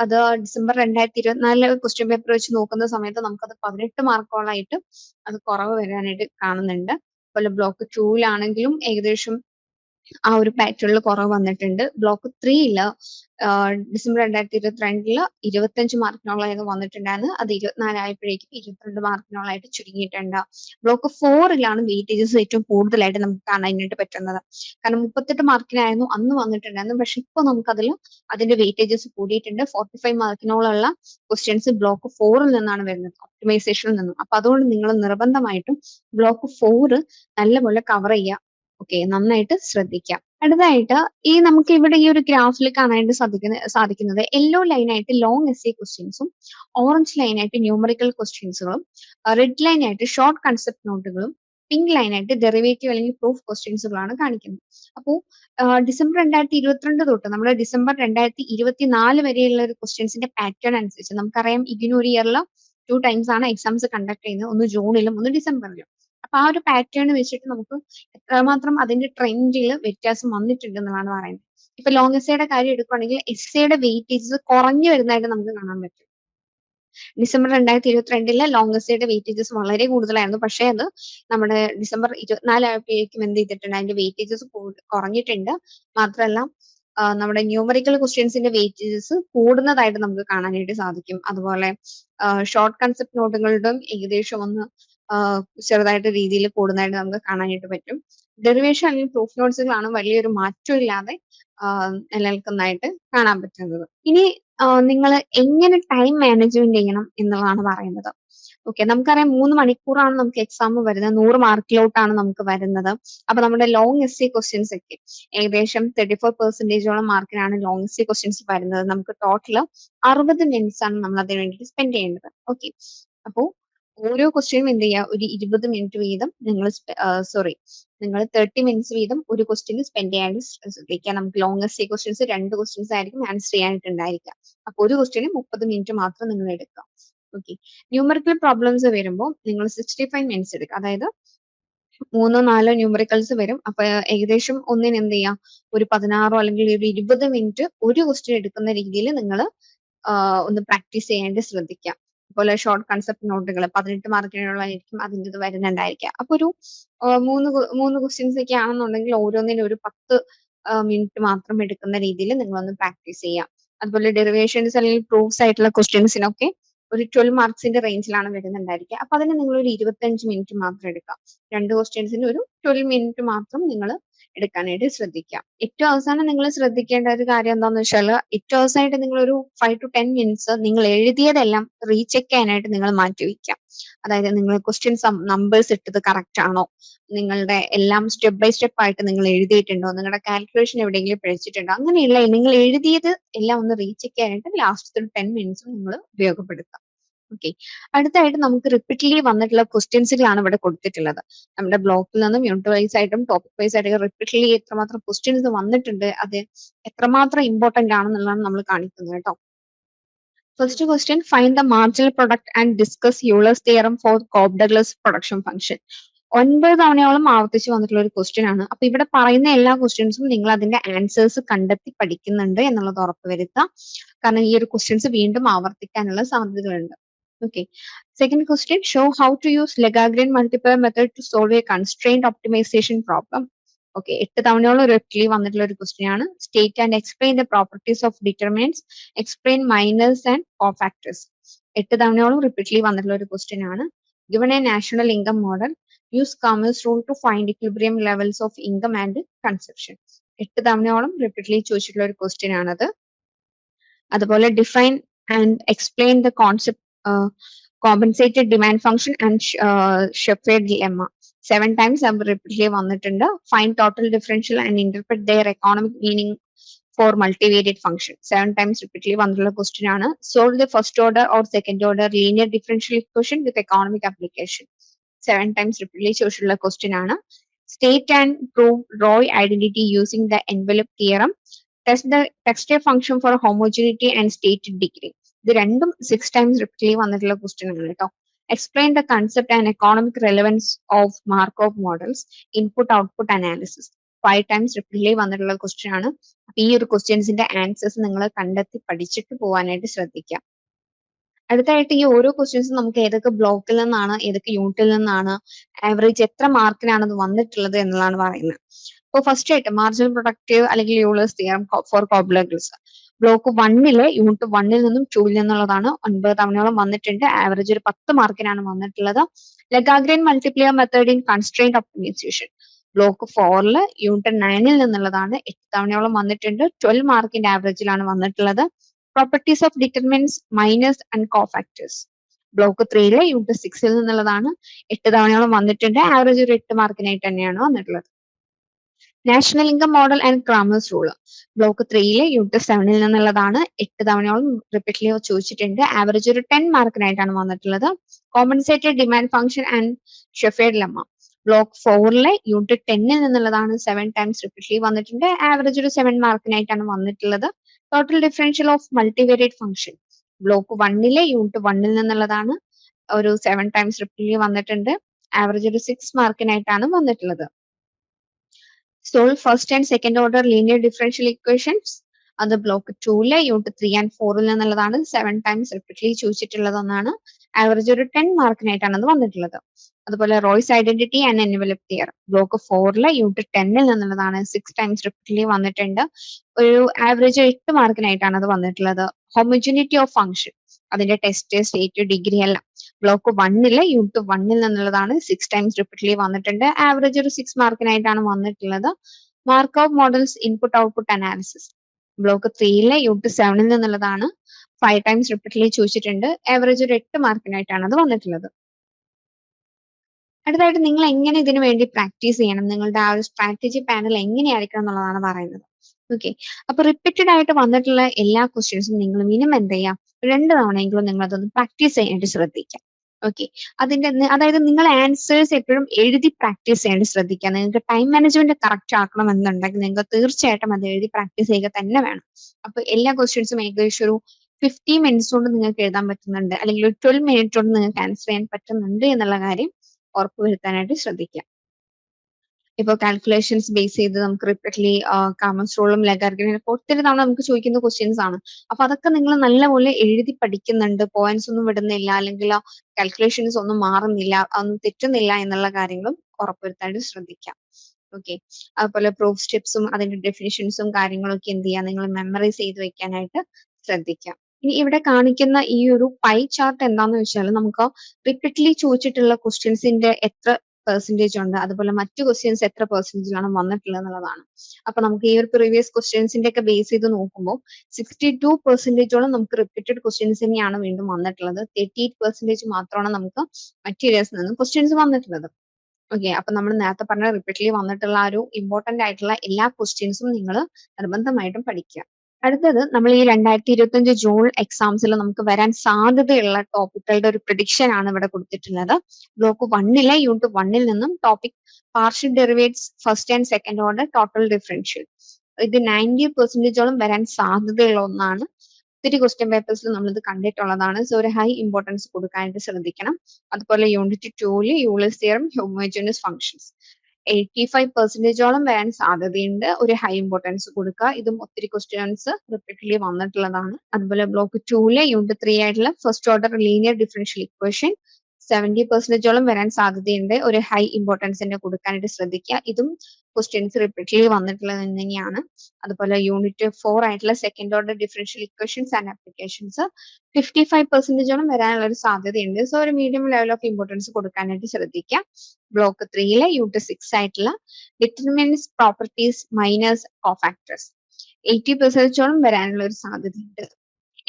അത് ഡിസംബർ രണ്ടായിരത്തി ഇരുപത്തിനാലിലെ ക്വസ്റ്റ്യൻ പേപ്പർ വെച്ച് നോക്കുന്ന സമയത്ത് നമുക്കത് പതിനെട്ട് മാർക്കോളായിട്ട് അത് കുറവ് വരാനായിട്ട് കാണുന്നുണ്ട്. അതുപോലെ ബ്ലോക്ക് ടൂവിലാണെങ്കിലും ഏകദേശം ആ ഒരു പാറ്റേണിൽ കുറവ് വന്നിട്ടുണ്ട്. ബ്ലോക്ക് ത്രീയിൽ ഡിസംബർ രണ്ടായിരത്തി ഇരുപത്തിരണ്ടിൽ ഇരുപത്തഞ്ച് മാർക്കിനോളായത് വന്നിട്ടുണ്ടായിരുന്നു. അത് ഇരുപത്തിനാലായപ്പോഴേക്കും ഇരുപത്തിരണ്ട് മാർക്കിനോളായിട്ട് ചുരുങ്ങിയിട്ടുണ്ട്. ബ്ലോക്ക് ഫോറിലാണ് വെയിറ്റേജസ് ഏറ്റവും കൂടുതലായിട്ട് നമുക്ക് കാണാനായിട്ട് പറ്റുന്നത്. കാരണം മുപ്പത്തെട്ട് മാർക്കിനായിരുന്നു അന്ന് വന്നിട്ടുണ്ടായിരുന്നു പക്ഷെ ഇപ്പൊ നമുക്കതിൽ അതിന്റെ വെയിറ്റേജസ് കൂടിയിട്ടുണ്ട്. ഫോർട്ടി ഫൈവ് മാർക്കിനോളമുള്ള ക്വസ്റ്റ്യൻസ് ബ്ലോക്ക് ഫോറിൽ നിന്നാണ് വരുന്നത്. ഒപ്റ്റിമൈസേഷനിൽ നിന്നും. അപ്പൊ അതുകൊണ്ട് നിങ്ങൾ നിർബന്ധമായിട്ടും ബ്ലോക്ക് ഫോറ് നല്ലപോലെ കവർ ചെയ്യുക ഓക്കെ നന്നായിട്ട് ശ്രദ്ധിക്കാം. അടുത്തായിട്ട് ഈ നമുക്ക് ഇവിടെ ഈ ഒരു ഗ്രാഫിൽ കാണാനായിട്ട് സാധിക്കുന്ന സാധിക്കുന്നത്. യെല്ലോ ലൈനായിട്ട് ലോങ് എസ് എ ക്വസ്റ്റ്യൻസും ഓറഞ്ച് ലൈനായിട്ട് ന്യൂമറിക്കൽ ക്വസ്റ്റ്യൻസുകളും റെഡ് ലൈനായിട്ട് ഷോർട്ട് കൺസെപ്റ്റ് നോട്ടുകളും പിങ്ക് ലൈനായിട്ട് ഡെറിവേറ്റീവ് അല്ലെങ്കിൽ പ്രൂഫ് ക്വസ്റ്റ്യൻസുകളാണ് കാണിക്കുന്നത്. അപ്പോൾ ഡിസംബർ രണ്ടായിരത്തി ഇരുപത്തിരണ്ട് തൊട്ട് നമ്മൾ ഡിസംബർ രണ്ടായിരത്തി ഇരുപത്തിനാല് വരെയുള്ള ഒരു ക്വസ്റ്റ്യൻസിന്റെ പാറ്റേൺ അനുസരിച്ച് നമുക്കറിയാം ഇതിനൊരു ഇയറിൽ ടു ടൈംസ് ആണ് എക്സാംസ് കണ്ടക്ട് ചെയ്യുന്നത്. ഒന്ന് ജൂണിലും ഒന്ന് ഡിസംബറിലും അപ്പൊ ആ ഒരു പാറ്റേൺ വെച്ചിട്ട് നമുക്ക് എത്രമാത്രം അതിന്റെ ട്രെൻഡിൽ വ്യത്യാസം വന്നിട്ടുണ്ട് എന്നാണ് പറയുന്നത്. ഇപ്പൊ ലോങ് എസ്സേയുടെ കാര്യം എടുക്കുകയാണെങ്കിൽ എസ്സേയുടെ വെയിറ്റേജസ് കുറഞ്ഞു വരുന്നതായിട്ട് നമുക്ക് കാണാൻ പറ്റും. ഡിസംബർ രണ്ടായിരത്തി ഇരുപത്തിരണ്ടിലെ ലോങ് എസ്സേയുടെ വെയിറ്റേജസ് വളരെ കൂടുതലായിരുന്നു. പക്ഷേ അത് നമ്മുടെ ഡിസംബർ ഇരുപത്തിനാലായപ്പോഴേക്കും എന്ത് ചെയ്തിട്ടുണ്ട്? അതിന്റെ വെയിറ്റേജസ് കുറഞ്ഞിട്ടുണ്ട്. മാത്രമല്ല നമ്മുടെ ന്യൂമറിക്കൽ ക്വസ്റ്റ്യൻസിന്റെ വെയിറ്റേജസ് കൂടുന്നതായിട്ട് നമുക്ക് കാണാനായിട്ട് സാധിക്കും. അതുപോലെ ഷോർട്ട് കൺസെപ്റ്റ് നോട്ടുകളുടെയും ഏകദേശം ഒന്ന് ചെറുതായിട്ട് രീതിയിൽ കൂടുന്നതായിട്ട് നമുക്ക് കാണാനായിട്ട് പറ്റും. ഡെറിവേഷൻ അല്ലെങ്കിൽ പ്രൂഫ് നോട്ട്സുകളാണ് വലിയൊരു മാറ്റമില്ലാതെ നിലനിൽക്കുന്നതായിട്ട് കാണാൻ പറ്റുന്നത്. ഇനി നിങ്ങൾ എങ്ങനെ ടൈം മാനേജ്മെന്റ് ചെയ്യണം എന്നുള്ളതാണ് പറയുന്നത്. ഓക്കെ നമുക്കറിയാം മൂന്ന് മണിക്കൂറാണ് നമുക്ക് എക്സാം വരുന്നത്. നൂറ് മാർക്കിലോട്ടാണ് നമുക്ക് വരുന്നത്. അപ്പൊ നമ്മുടെ ലോങ് എസ് സി ക്വസ്റ്റ്യൻസ് ഒക്കെ ഏകദേശം തേർട്ടി ഫോർ പെർസെന്റേജോളം മാർക്കിനാണ് ലോങ് എസ് സി ക്വസ്റ്റ്യൻസ് വരുന്നത്. നമുക്ക് ടോട്ടൽ അറുപത് മിനിറ്റ്സ് ആണ് നമ്മൾ അതിന് വേണ്ടിയിട്ട് സ്പെൻഡ് ചെയ്യേണ്ടത്. ഓക്കെ അപ്പോ ഓരോ ക്വസ്റ്റ്യനും എന്ത് ചെയ്യുക ഒരു ഇരുപത് മിനിറ്റ് വീതം നിങ്ങൾ സോറി നിങ്ങൾ തേർട്ടി മിനിറ്റ്സ് വീതം ഒരു ക്വസ്റ്റ്യന് സ്പെൻഡ് ചെയ്യാൻ ശ്രദ്ധിക്കുക. നമുക്ക് ലോങ്ങസ്റ്റ് ക്വസ്റ്റ്യൻസ് രണ്ട് ക്വസ്റ്റ്യൻസ് ആയിരിക്കും ആൻസർ ചെയ്യാനായിട്ടുണ്ടായിരിക്കുക. അപ്പൊ ഒരു ക്വസ്റ്റ്യന് മുപ്പത് മിനിറ്റ് മാത്രം നിങ്ങൾ എടുക്കുക. ഓക്കെ ന്യൂമറിക്കൽ പ്രോബ്ലംസ് വരുമ്പോൾ നിങ്ങൾ സിക്സ്റ്റി ഫൈവ് മിനിറ്റ്സ് എടുക്കുക. അതായത് മൂന്നോ നാലോ ന്യൂമറിക്കൽസ് വരും. അപ്പൊ ഏകദേശം ഒന്നിന് എന്ത് ചെയ്യാം? ഒരു പതിനാറോ അല്ലെങ്കിൽ ഒരു ഇരുപത് മിനിറ്റ് ഒരു ക്വസ്റ്റ്യൻ എടുക്കുന്ന രീതിയിൽ നിങ്ങൾ ഒന്ന് പ്രാക്ടീസ് ചെയ്യാനായിട്ട് ശ്രദ്ധിക്കുക. അതുപോലെ ഷോർട്ട് കൺസെപ്റ്റ് നോട്ടുകൾ പതിനെട്ട് മാർക്കിനുള്ളതായിരിക്കും അതിന്റെ ഇത് വരുന്നുണ്ടായിരിക്കുക. അപ്പൊ ഒരു മൂന്ന് മൂന്ന് ക്വസ്റ്റ്യൻസ് ഒക്കെ ആണെന്നുണ്ടെങ്കിൽ ഓരോന്നിനും ഒരു പത്ത് മിനിറ്റ് മാത്രം എടുക്കുന്ന രീതിയിൽ നിങ്ങളൊന്ന് പ്രാക്ടീസ് ചെയ്യാം. അതുപോലെ ഡെറിവേഷൻസ് അല്ലെങ്കിൽ പ്രൂഫ്സ് ആയിട്ടുള്ള ക്വസ്റ്റ്യൻസിനൊക്കെ ഒരു ട്വൽവ് മാർക്സിന്റെ റേഞ്ചിലാണ് വരുന്നുണ്ടായിരിക്കുക. അപ്പൊ അതിന് നിങ്ങൾ ഒരു ഇരുപത്തഞ്ച് മിനിറ്റ് മാത്രം എടുക്കാം. രണ്ട് ക്വസ്റ്റ്യൻസിന് ഒരു ട്വൽവ് മിനിറ്റ് മാത്രം നിങ്ങൾ എടുക്കാനായിട്ട് ശ്രദ്ധിക്കാം. ഏറ്റവും അവസാനം നിങ്ങൾ ശ്രദ്ധിക്കേണ്ട ഒരു കാര്യം എന്താണെന്ന് വെച്ചാൽ ഏറ്റവും അവസാനമായിട്ട് നിങ്ങൾ ഒരു ഫൈവ് ടു ടെൻ മിനിറ്റ്സ് നിങ്ങൾ എഴുതിയതെല്ലാം റീചെക്ക് ചെയ്യാനായിട്ട് നിങ്ങൾ മാറ്റി വയ്ക്കാം. അതായത് നിങ്ങൾ ക്വസ്റ്റ്യൻസ് നമ്പേഴ്സ് ഇട്ടത് കറക്റ്റ് ആണോ? നിങ്ങളുടെ എല്ലാം സ്റ്റെപ്പ് ബൈ സ്റ്റെപ്പ് ആയിട്ട് നിങ്ങൾ എഴുതിയിട്ടുണ്ടോ? നിങ്ങളുടെ കാൽക്കുലേഷൻ എവിടെയെങ്കിലും പിഴച്ചിട്ടുണ്ടോ? അങ്ങനെയുള്ള നിങ്ങൾ എഴുതിയത് എല്ലാം ഒന്ന് റീചെക്ക് ചെയ്യാനായിട്ട് ലാസ്റ്റ് ഒരു ടെൻ മിനിറ്റ്സ് നിങ്ങൾ ഉപയോഗപ്പെടുത്താം. ഓക്കെ അടുത്തായിട്ട് നമുക്ക് റിപ്പീറ്റ്ലി വന്നിട്ടുള്ള ക്വസ്റ്റ്യൻസുകളാണ് ഇവിടെ കൊടുത്തിട്ടുള്ളത്. നമ്മുടെ ബ്ലോക്കിൽ നിന്നും യൂണിറ്റ് വൈസ് ആയിട്ടും ടോപ്പിക് വൈസ് ആയിട്ടും റിപ്പീറ്റ്ലി എത്രമാത്രം ക്വസ്റ്റ്യൻസ് വന്നിട്ടുണ്ട് അത് എത്രമാത്രം ഇമ്പോർട്ടന്റ് ആണെന്നുള്ളതാണ് നമ്മൾ കാണിക്കുന്നത് കേട്ടോ. First question find the marginal product and discuss Euler's theorem for Cobb Douglas production function ഒൻപത് തവണയോളം ആവർത്തിച്ച് വന്നിട്ടുള്ള ഒരു ക്വസ്റ്റ്യൻ ആണ്. അപ്പൊ ഇവിടെ പറയുന്ന എല്ലാ ക്വസ്റ്റ്യൻസും നിങ്ങൾ അതിന്റെ ആൻസേഴ്സ് കണ്ടെത്തി പഠിക്കുന്നുണ്ട് എന്നുള്ളത് ഉറപ്പുവരുത്താം കാരണം ഈ ഒരു ക്വസ്റ്റ്യൻസ് വീണ്ടും ആവർത്തിക്കാനുള്ള സാധ്യതകളുണ്ട്. Okay Second question, show how to use Lagrangian multiplier method to solve a constraint optimization problem. Okay എട്ട് തവണയോളം റിപ്പീറ്റ്ലി വന്നിട്ടുള്ള ഒരു ക്വസ്റ്റ്യൻ ആണ്. State and explain the properties of determinants explain minors and cofactors എട്ട് തവണയോളം റിപ്പീറ്റ്ലി വന്നിട്ടുള്ള ഒരു question ആണ്. Given a national income model use Cramer's rule to find equilibrium levels of income and consumption എട്ട് തവണയോളം റിപ്പീറ്റ്ലി ചോദിച്ചിട്ടുള്ള ഒരു ക്വസ്റ്റ്യൻ ആണത്. അതുപോലെ define and explain the concept compensated demand function and Shephard lemma seven times repeatedly വന്നിട്ടുണ്ട്. Fine total differential and interpret their economic meaning for multivariate function seven times repeatedly വന്നിട്ടുള്ള question ആണ്. Solve the first order or second order linear differential equation with economic application seven times repeatedly ചോദിച്ചിട്ടുള്ള question ആണ്. State and prove Roy identity using the envelope theorem test the text a function for homogeneity and state degree ഇത് രണ്ടും six times repeatedly വന്നിട്ടുള്ള question ആണ് കേട്ടോ. Explain the concept and economic relevance of mark of models input output analysis five times repeatedly വന്നിട്ടുള്ള question ആണ്. അപ്പൊ ഈ ഒരു ക്വസ്റ്റ്യൻസിന്റെ ആൻസേഴ്സ് നിങ്ങൾ കണ്ടെത്തി പഠിച്ചിട്ട് പോകാനായിട്ട് ശ്രദ്ധിക്കാം. അടുത്തായിട്ട് ഈ ഓരോ ക്വസ്റ്റ്യൻസും നമുക്ക് ഏതൊക്കെ ബ്ലോക്കിൽ നിന്നാണ് ഏതൊക്കെ യൂണിറ്റിൽ നിന്നാണ് ആവറേജ് എത്ര മാർക്കിനാണ് അത് വന്നിട്ടുള്ളത് എന്നുള്ളതാണ് പറയുന്നത്. അപ്പോൾ ഫസ്റ്റ് ആയിട്ട് മാർജിനൽ പ്രൊഡക്റ്റീവ് അല്ലെങ്കിൽ യൂളേഴ്സ് തിയറം ഫോർ കോബ്ലഗിൾസ് ബ്ലോക്ക് വണ്ണിൽ യൂണിറ്റ് വണ്ണിൽ നിന്നും ടൂവിൽ നിന്നുള്ളതാണ് ഒൻപത് തവണയോളം വന്നിട്ടുണ്ട്. ആവറേജ് ഒരു പത്ത് മാർക്കിനാണ് വന്നിട്ടുള്ളത്. Lagrange multiplier method in constrained optimisation block ഫോറിൽ യൂണിറ്റ് നയനിൽ നിന്നുള്ളതാണ് എട്ട് തവണയോളം വന്നിട്ടുണ്ട്. ട്വൽവ് മാർക്കിന്റെ ആവറേജിലാണ് വന്നിട്ടുള്ളത്. Properties of determinants minus and cofactors block ത്രീയിലെ unit സിക്സിൽ നിന്നുള്ളതാണ് എട്ട് തവണയോളം വന്നിട്ടുണ്ട്. ആവറേജ് ഒരു എട്ട് മാർക്കിനായിട്ട് തന്നെയാണ് വന്നിട്ടുള്ളത്. National income model and Cramer's rule block ത്രീയിലെ unit സെവനിൽ നിന്നുള്ളതാണ് എട്ട് തവണയോളം റിപ്പീറ്റ്ലി ചോദിച്ചിട്ടുണ്ട്. ആവറേജ് ഒരു ടെൻ മാർക്കിനായിട്ടാണ് വന്നിട്ടുള്ളത്. Compensated demand function and Shephard's lemma block ഫോറിലെ unit ടെന്നിൽ നിന്നുള്ളതാണ് സെവൻ ടൈംസ് റിപ്പീറ്റ്ലി വന്നിട്ടുണ്ട്. ആവറേജ് ഒരു സെവൻ മാർക്കിനായിട്ടാണ് വന്നിട്ടുള്ളത്. Total differential of multivariate function block വണ്ണിലെ യൂണിറ്റ് വണ്ണിൽ നിന്നുള്ളതാണ് ഒരു സെവൻ ടൈംസ് റിപ്പീറ്റ്ലി വന്നിട്ടുണ്ട്. ആവറേജ് ഒരു സിക്സ് മാർക്കിനായിട്ടാണ് വന്നിട്ടുള്ളത്. Solve first and second order linear differential equations അത് ബ്ലോക്ക് ടൂൽ യൂണിറ്റ് ത്രീ ആൻഡ് ഫോറിൽ നിന്നുള്ളതാണ് സെവൻ ടൈംസ് റിപ്പീറ്റ്ലി ചോദിച്ചിട്ടുള്ളത് ഒന്നാണ് ആവറേജ് ഒരു ടെൻ മാർക്കിനായിട്ടാണ് അത് വന്നിട്ടുള്ളത്. അതുപോലെ Roy's identity and envelope theorem block ഫോറിൽ യൂണിറ്റ് ടെന്നിൽ നിന്നുള്ളതാണ് സിക്സ് ടൈംസ് റിപ്പീറ്റ്ലി വന്നിട്ടുണ്ട്. ഒരു ആവറേജ് എട്ട് മാർക്കിനായിട്ടാണ് അത് വന്നിട്ടുള്ളത്. ഹോമോജിനിറ്റി ഓഫ് ഫംഗ്ഷൻ അതിന്റെ ടെസ്റ്റ് സ്റ്റേറ്റ് ഡിഗ്രി അല്ല ബ്ലോക്ക് വണ്ണിൽ യൂണിറ്റ് വണ്ണിൽ നിന്നുള്ളതാണ് സിക്സ് ടൈംസ് റിപ്പീറ്റ്ലി വന്നിട്ടുണ്ട്. ആവറേജ് ഒരു സിക്സ് മാർക്കിനായിട്ടാണ് വന്നിട്ടുള്ളത്. Mark of models input output analysis block ത്രീയിലെ unit സെവനിൽ നിന്നുള്ളതാണ് ഫൈവ് ടൈംസ് റിപ്പീറ്റ്ലി ചോദിച്ചിട്ടുണ്ട്. ആവറേജ് ഒരു എട്ട് മാർക്കിനായിട്ടാണ് അത് വന്നിട്ടുള്ളത്. അടുത്തായിട്ട് നിങ്ങൾ എങ്ങനെ ഇതിനു വേണ്ടി പ്രാക്ടീസ് ചെയ്യണം? നിങ്ങളുടെ ആ ഒരു സ്ട്രാറ്റജി പാനൽ എങ്ങനെയായിരിക്കണം എന്നുള്ളതാണ് പറയുന്നത്. ഓക്കെ അപ്പൊ റിപ്പീറ്റഡ് ആയിട്ട് വന്നിട്ടുള്ള എല്ലാ ക്വസ്റ്റ്യൻസും നിങ്ങൾ മിനിമം എന്ത് ചെയ്യാം? രണ്ട് തവണയെങ്കിലും നിങ്ങൾ അതൊന്ന് പ്രാക്ടീസ് ചെയ്യാനായിട്ട് ശ്രദ്ധിക്കാം. ഓക്കെ അതിന്റെ അതായത് നിങ്ങൾ ആൻസേഴ്സ് എപ്പോഴും എഴുതി പ്രാക്ടീസ് ചെയ്യാനായിട്ട് ശ്രദ്ധിക്കുക നിങ്ങൾക്ക് ടൈം മാനേജ്മെന്റ് കറക്റ്റ് ആക്കണം എന്നുണ്ടെങ്കിൽ നിങ്ങൾക്ക് തീർച്ചയായിട്ടും അത് എഴുതി പ്രാക്ടീസ് ചെയ്യുക തന്നെ വേണം. അപ്പൊ എല്ലാ ക്വസ്റ്റ്യൻസും ഏകദേശം ഒരു ഫിഫ്റ്റി മിനിറ്റ്സ് കൊണ്ട് നിങ്ങൾക്ക് എഴുതാൻ പറ്റുന്നുണ്ട്. അല്ലെങ്കിൽ ഒരു ട്വൽവ് മിനിറ്റ് കൊണ്ട് നിങ്ങൾക്ക് ആൻസർ ചെയ്യാൻ പറ്റുന്നുണ്ട് എന്നുള്ള കാര്യം ഉറപ്പുവരുത്താനായിട്ട് ശ്രദ്ധിക്കുക ഇപ്പൊ കാൽക്കുലേഷൻസ് ബേസ് ചെയ്ത് നമുക്ക് റിപ്പീറ്റ്ലി കാമസ്ട്രോളും ലഗാർഗിനും ഒത്തിരി തവണ നമുക്ക് ചോദിക്കുന്ന ക്വസ്റ്റ്യൻസ് ആണ്. അപ്പൊ അതൊക്കെ നിങ്ങൾ നല്ലപോലെ എഴുതി പഠിക്കുന്നുണ്ട്. പോയിന്റ്സ് ഒന്നും വിടുന്നില്ല അല്ലെങ്കിൽ കാൽക്കുലേഷൻസ് ഒന്നും മാറുന്നില്ല ഒന്നും തെറ്റുന്നില്ല എന്നുള്ള കാര്യങ്ങളും ഉറപ്പുവരുത്താനായിട്ട് ശ്രദ്ധിക്കാം. ഓക്കെ അതുപോലെ പ്രൂഫ് സ്റ്റെപ്സും അതിന്റെ ഡെഫിനിഷൻസും കാര്യങ്ങളൊക്കെ എന്ത് ചെയ്യാം? നിങ്ങൾ മെമ്മറൈസ് ചെയ്ത് വെക്കാനായിട്ട് ശ്രദ്ധിക്കാം. ഇനി ഇവിടെ കാണിക്കുന്ന ഈ ഒരു പൈ ചാർട്ട് എന്താന്ന് വെച്ചാൽ നമുക്ക് റിപ്പീറ്റ്ലി ചോദിച്ചിട്ടുള്ള ക്വസ്റ്റ്യൻസിന്റെ എത്ര പെർസെന്റേജ് ഉണ്ട്. അതുപോലെ മറ്റു ക്വസ്റ്റ്യൻസ് എത്ര പെർസെന്റേജിലാണ് വന്നിട്ടുള്ളത് എന്നുള്ളതാണ് അപ്പൊ നമുക്ക് ഈ ഒരു പ്രീവിയസ് ക്വസ്റ്റ്യൻസിന്റെ ഒക്കെ ബേസ് ചെയ്ത് നോക്കുമ്പോൾ സിക്സ്റ്റി ടു പെർസെന്റേജോളം നമുക്ക് റിപ്പീറ്റഡ് ക്വസ്റ്റ്യൻസ് തന്നെയാണ് വീണ്ടും വന്നിട്ടുള്ളത്. തേർട്ടി എയ്റ്റ് പെർസെന്റേജ് മാത്രമാണ് നമുക്ക് മറ്റീരിയൽസിൽ നിന്ന് ക്വസ്റ്റ്യൻസ് വന്നിട്ടുള്ളത്. ഓക്കെ അപ്പൊ നമ്മൾ നേരത്തെ പറഞ്ഞ റിപ്പീറ്റ്ലി വന്നിട്ടുള്ള ആ ഒരു ഇമ്പോർട്ടന്റ് ആയിട്ടുള്ള എല്ലാ ക്വസ്റ്റ്യൻസും നിങ്ങൾ നിർബന്ധമായിട്ടും പഠിക്കുക. അടുത്തത് നമ്മൾ ഈ രണ്ടായിരത്തി ഇരുപത്തി അഞ്ച് ജൂൺ എക്സാംസിൽ നമുക്ക് വരാൻ സാധ്യതയുള്ള ടോപ്പിക്കുകളുടെ ഒരു പ്രഡിക്ഷൻ ആണ് ഇവിടെ കൊടുത്തിട്ടുള്ളത്. ബ്ലോക്ക് വണ്ണിലെ യൂണിറ്റ് വണ്ണിൽ നിന്നും topic partial derivatives first and second order total differential ഇത് നയന്റി പെർസെന്റേജോളം വരാൻ സാധ്യതയുള്ള ഒന്നാണ്. ഒത്തിരി ക്വസ്റ്റ്യൻ പേപ്പേഴ്സിൽ ഇത് കണ്ടിട്ടുള്ളതാണ്. സോ ഒരു ഹൈ ഇമ്പോർട്ടൻസ് കൊടുക്കാനായിട്ട് ശ്രദ്ധിക്കണം. അതുപോലെ unit tool Euler's theorem homogeneous functions eighty five പെർസെന്റേജോളം വരാൻ സാധ്യതയുണ്ട്. ഒരു ഹൈ ഇമ്പോർട്ടൻസ് കൊടുക്കുക. ഇതും ഒത്തിരി ക്വസ്റ്റ്യൻസ് റിപ്പീറ്റ്ലി വന്നിട്ടുള്ളതാണ്. അതുപോലെ ബ്ലോക്ക് ടൂലെ യൂണിറ്റ് ത്രീ ആയിട്ടുള്ള first order linear differential equation seventy പെർസെന്റേജോളം വരാൻ സാധ്യതയുണ്ട്. ഒരു ഹൈ ഇമ്പോർട്ടൻസ് തന്നെ കൊടുക്കാനായിട്ട് ശ്രദ്ധിക്കുക. ഇതും ക്വസ്റ്റ്യൻസ് റിപ്പീറ്റ്ലി വന്നിട്ടുള്ളത് തന്നെയാണ്. അതുപോലെ യൂണിറ്റ് ഫോർ ആയിട്ടുള്ള second order differential equations and applications fifty five പെർസെന്റേജോളം വരാനുള്ള ഒരു സാധ്യതയുണ്ട്. സോ ഒരു മീഡിയം ലെവൽ ഓഫ് ഇമ്പോർട്ടൻസ് കൊടുക്കാനായിട്ട് ശ്രദ്ധിക്കുക. ബ്ലോക്ക് ത്രീയിലെ യൂണിറ്റ് സിക്സ് ആയിട്ടുള്ള determinants properties minus cofactors eighty പെർസെന്റേജോളം വരാനുള്ള ഒരു സാധ്യതയുണ്ട്.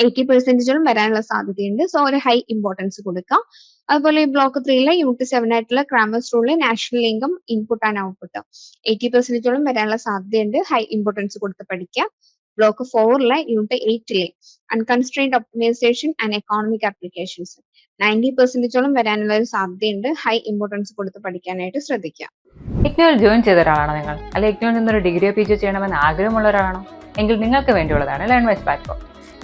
എയ്റ്റി പെർസെന്റേജോളം വരാനുള്ള സാധ്യതയുണ്ട്. സോ ഒരു ഹൈ ഇമ്പോർട്ടൻസ് കൊടുക്കുക അതുപോലെ ബ്ലോക്ക് ത്രീയിലെ യൂണിറ്റ് സെവൻ ആയിട്ടുള്ള Cramer's റൂളിലെ national income input and output eighty പെർസെന്റേജോളം വരാനുള്ള സാധ്യതയുണ്ട്. ഹൈ ഇമ്പോർട്ടൻസ് കൊടുത്ത് പഠിക്കുക ബ്ലോക്ക് ഫോറിലെ unit എയ്റ്റിലെ unconstrained optimisation and economic applications ninety പെർസെന്റേജോളം വരാനുള്ള ഒരു സാധ്യതയുണ്ട്. ഹൈ ഇമ്പോർട്ടൻസ് കൊടുത്ത് പഠിക്കാനായിട്ട് ശ്രദ്ധിക്കുക ഇഗ്നോയിൽ ജോയിൻ ചെയ്ത ഒരാളാണോ നിങ്ങൾ? അല്ലെങ്കിൽ ഇഗ്നോയിൽ നിന്നൊരു ഡിഗ്രിയോ പി ജി ചെയ്യണമെന്ന് ആഗ്രഹമുള്ള ഒരാളാണോ? എങ്കിൽ നിങ്ങൾക്ക് വേണ്ടിയുള്ളതാണ് ലേൺവൈസ് പ്ലാറ്റ്ഫോം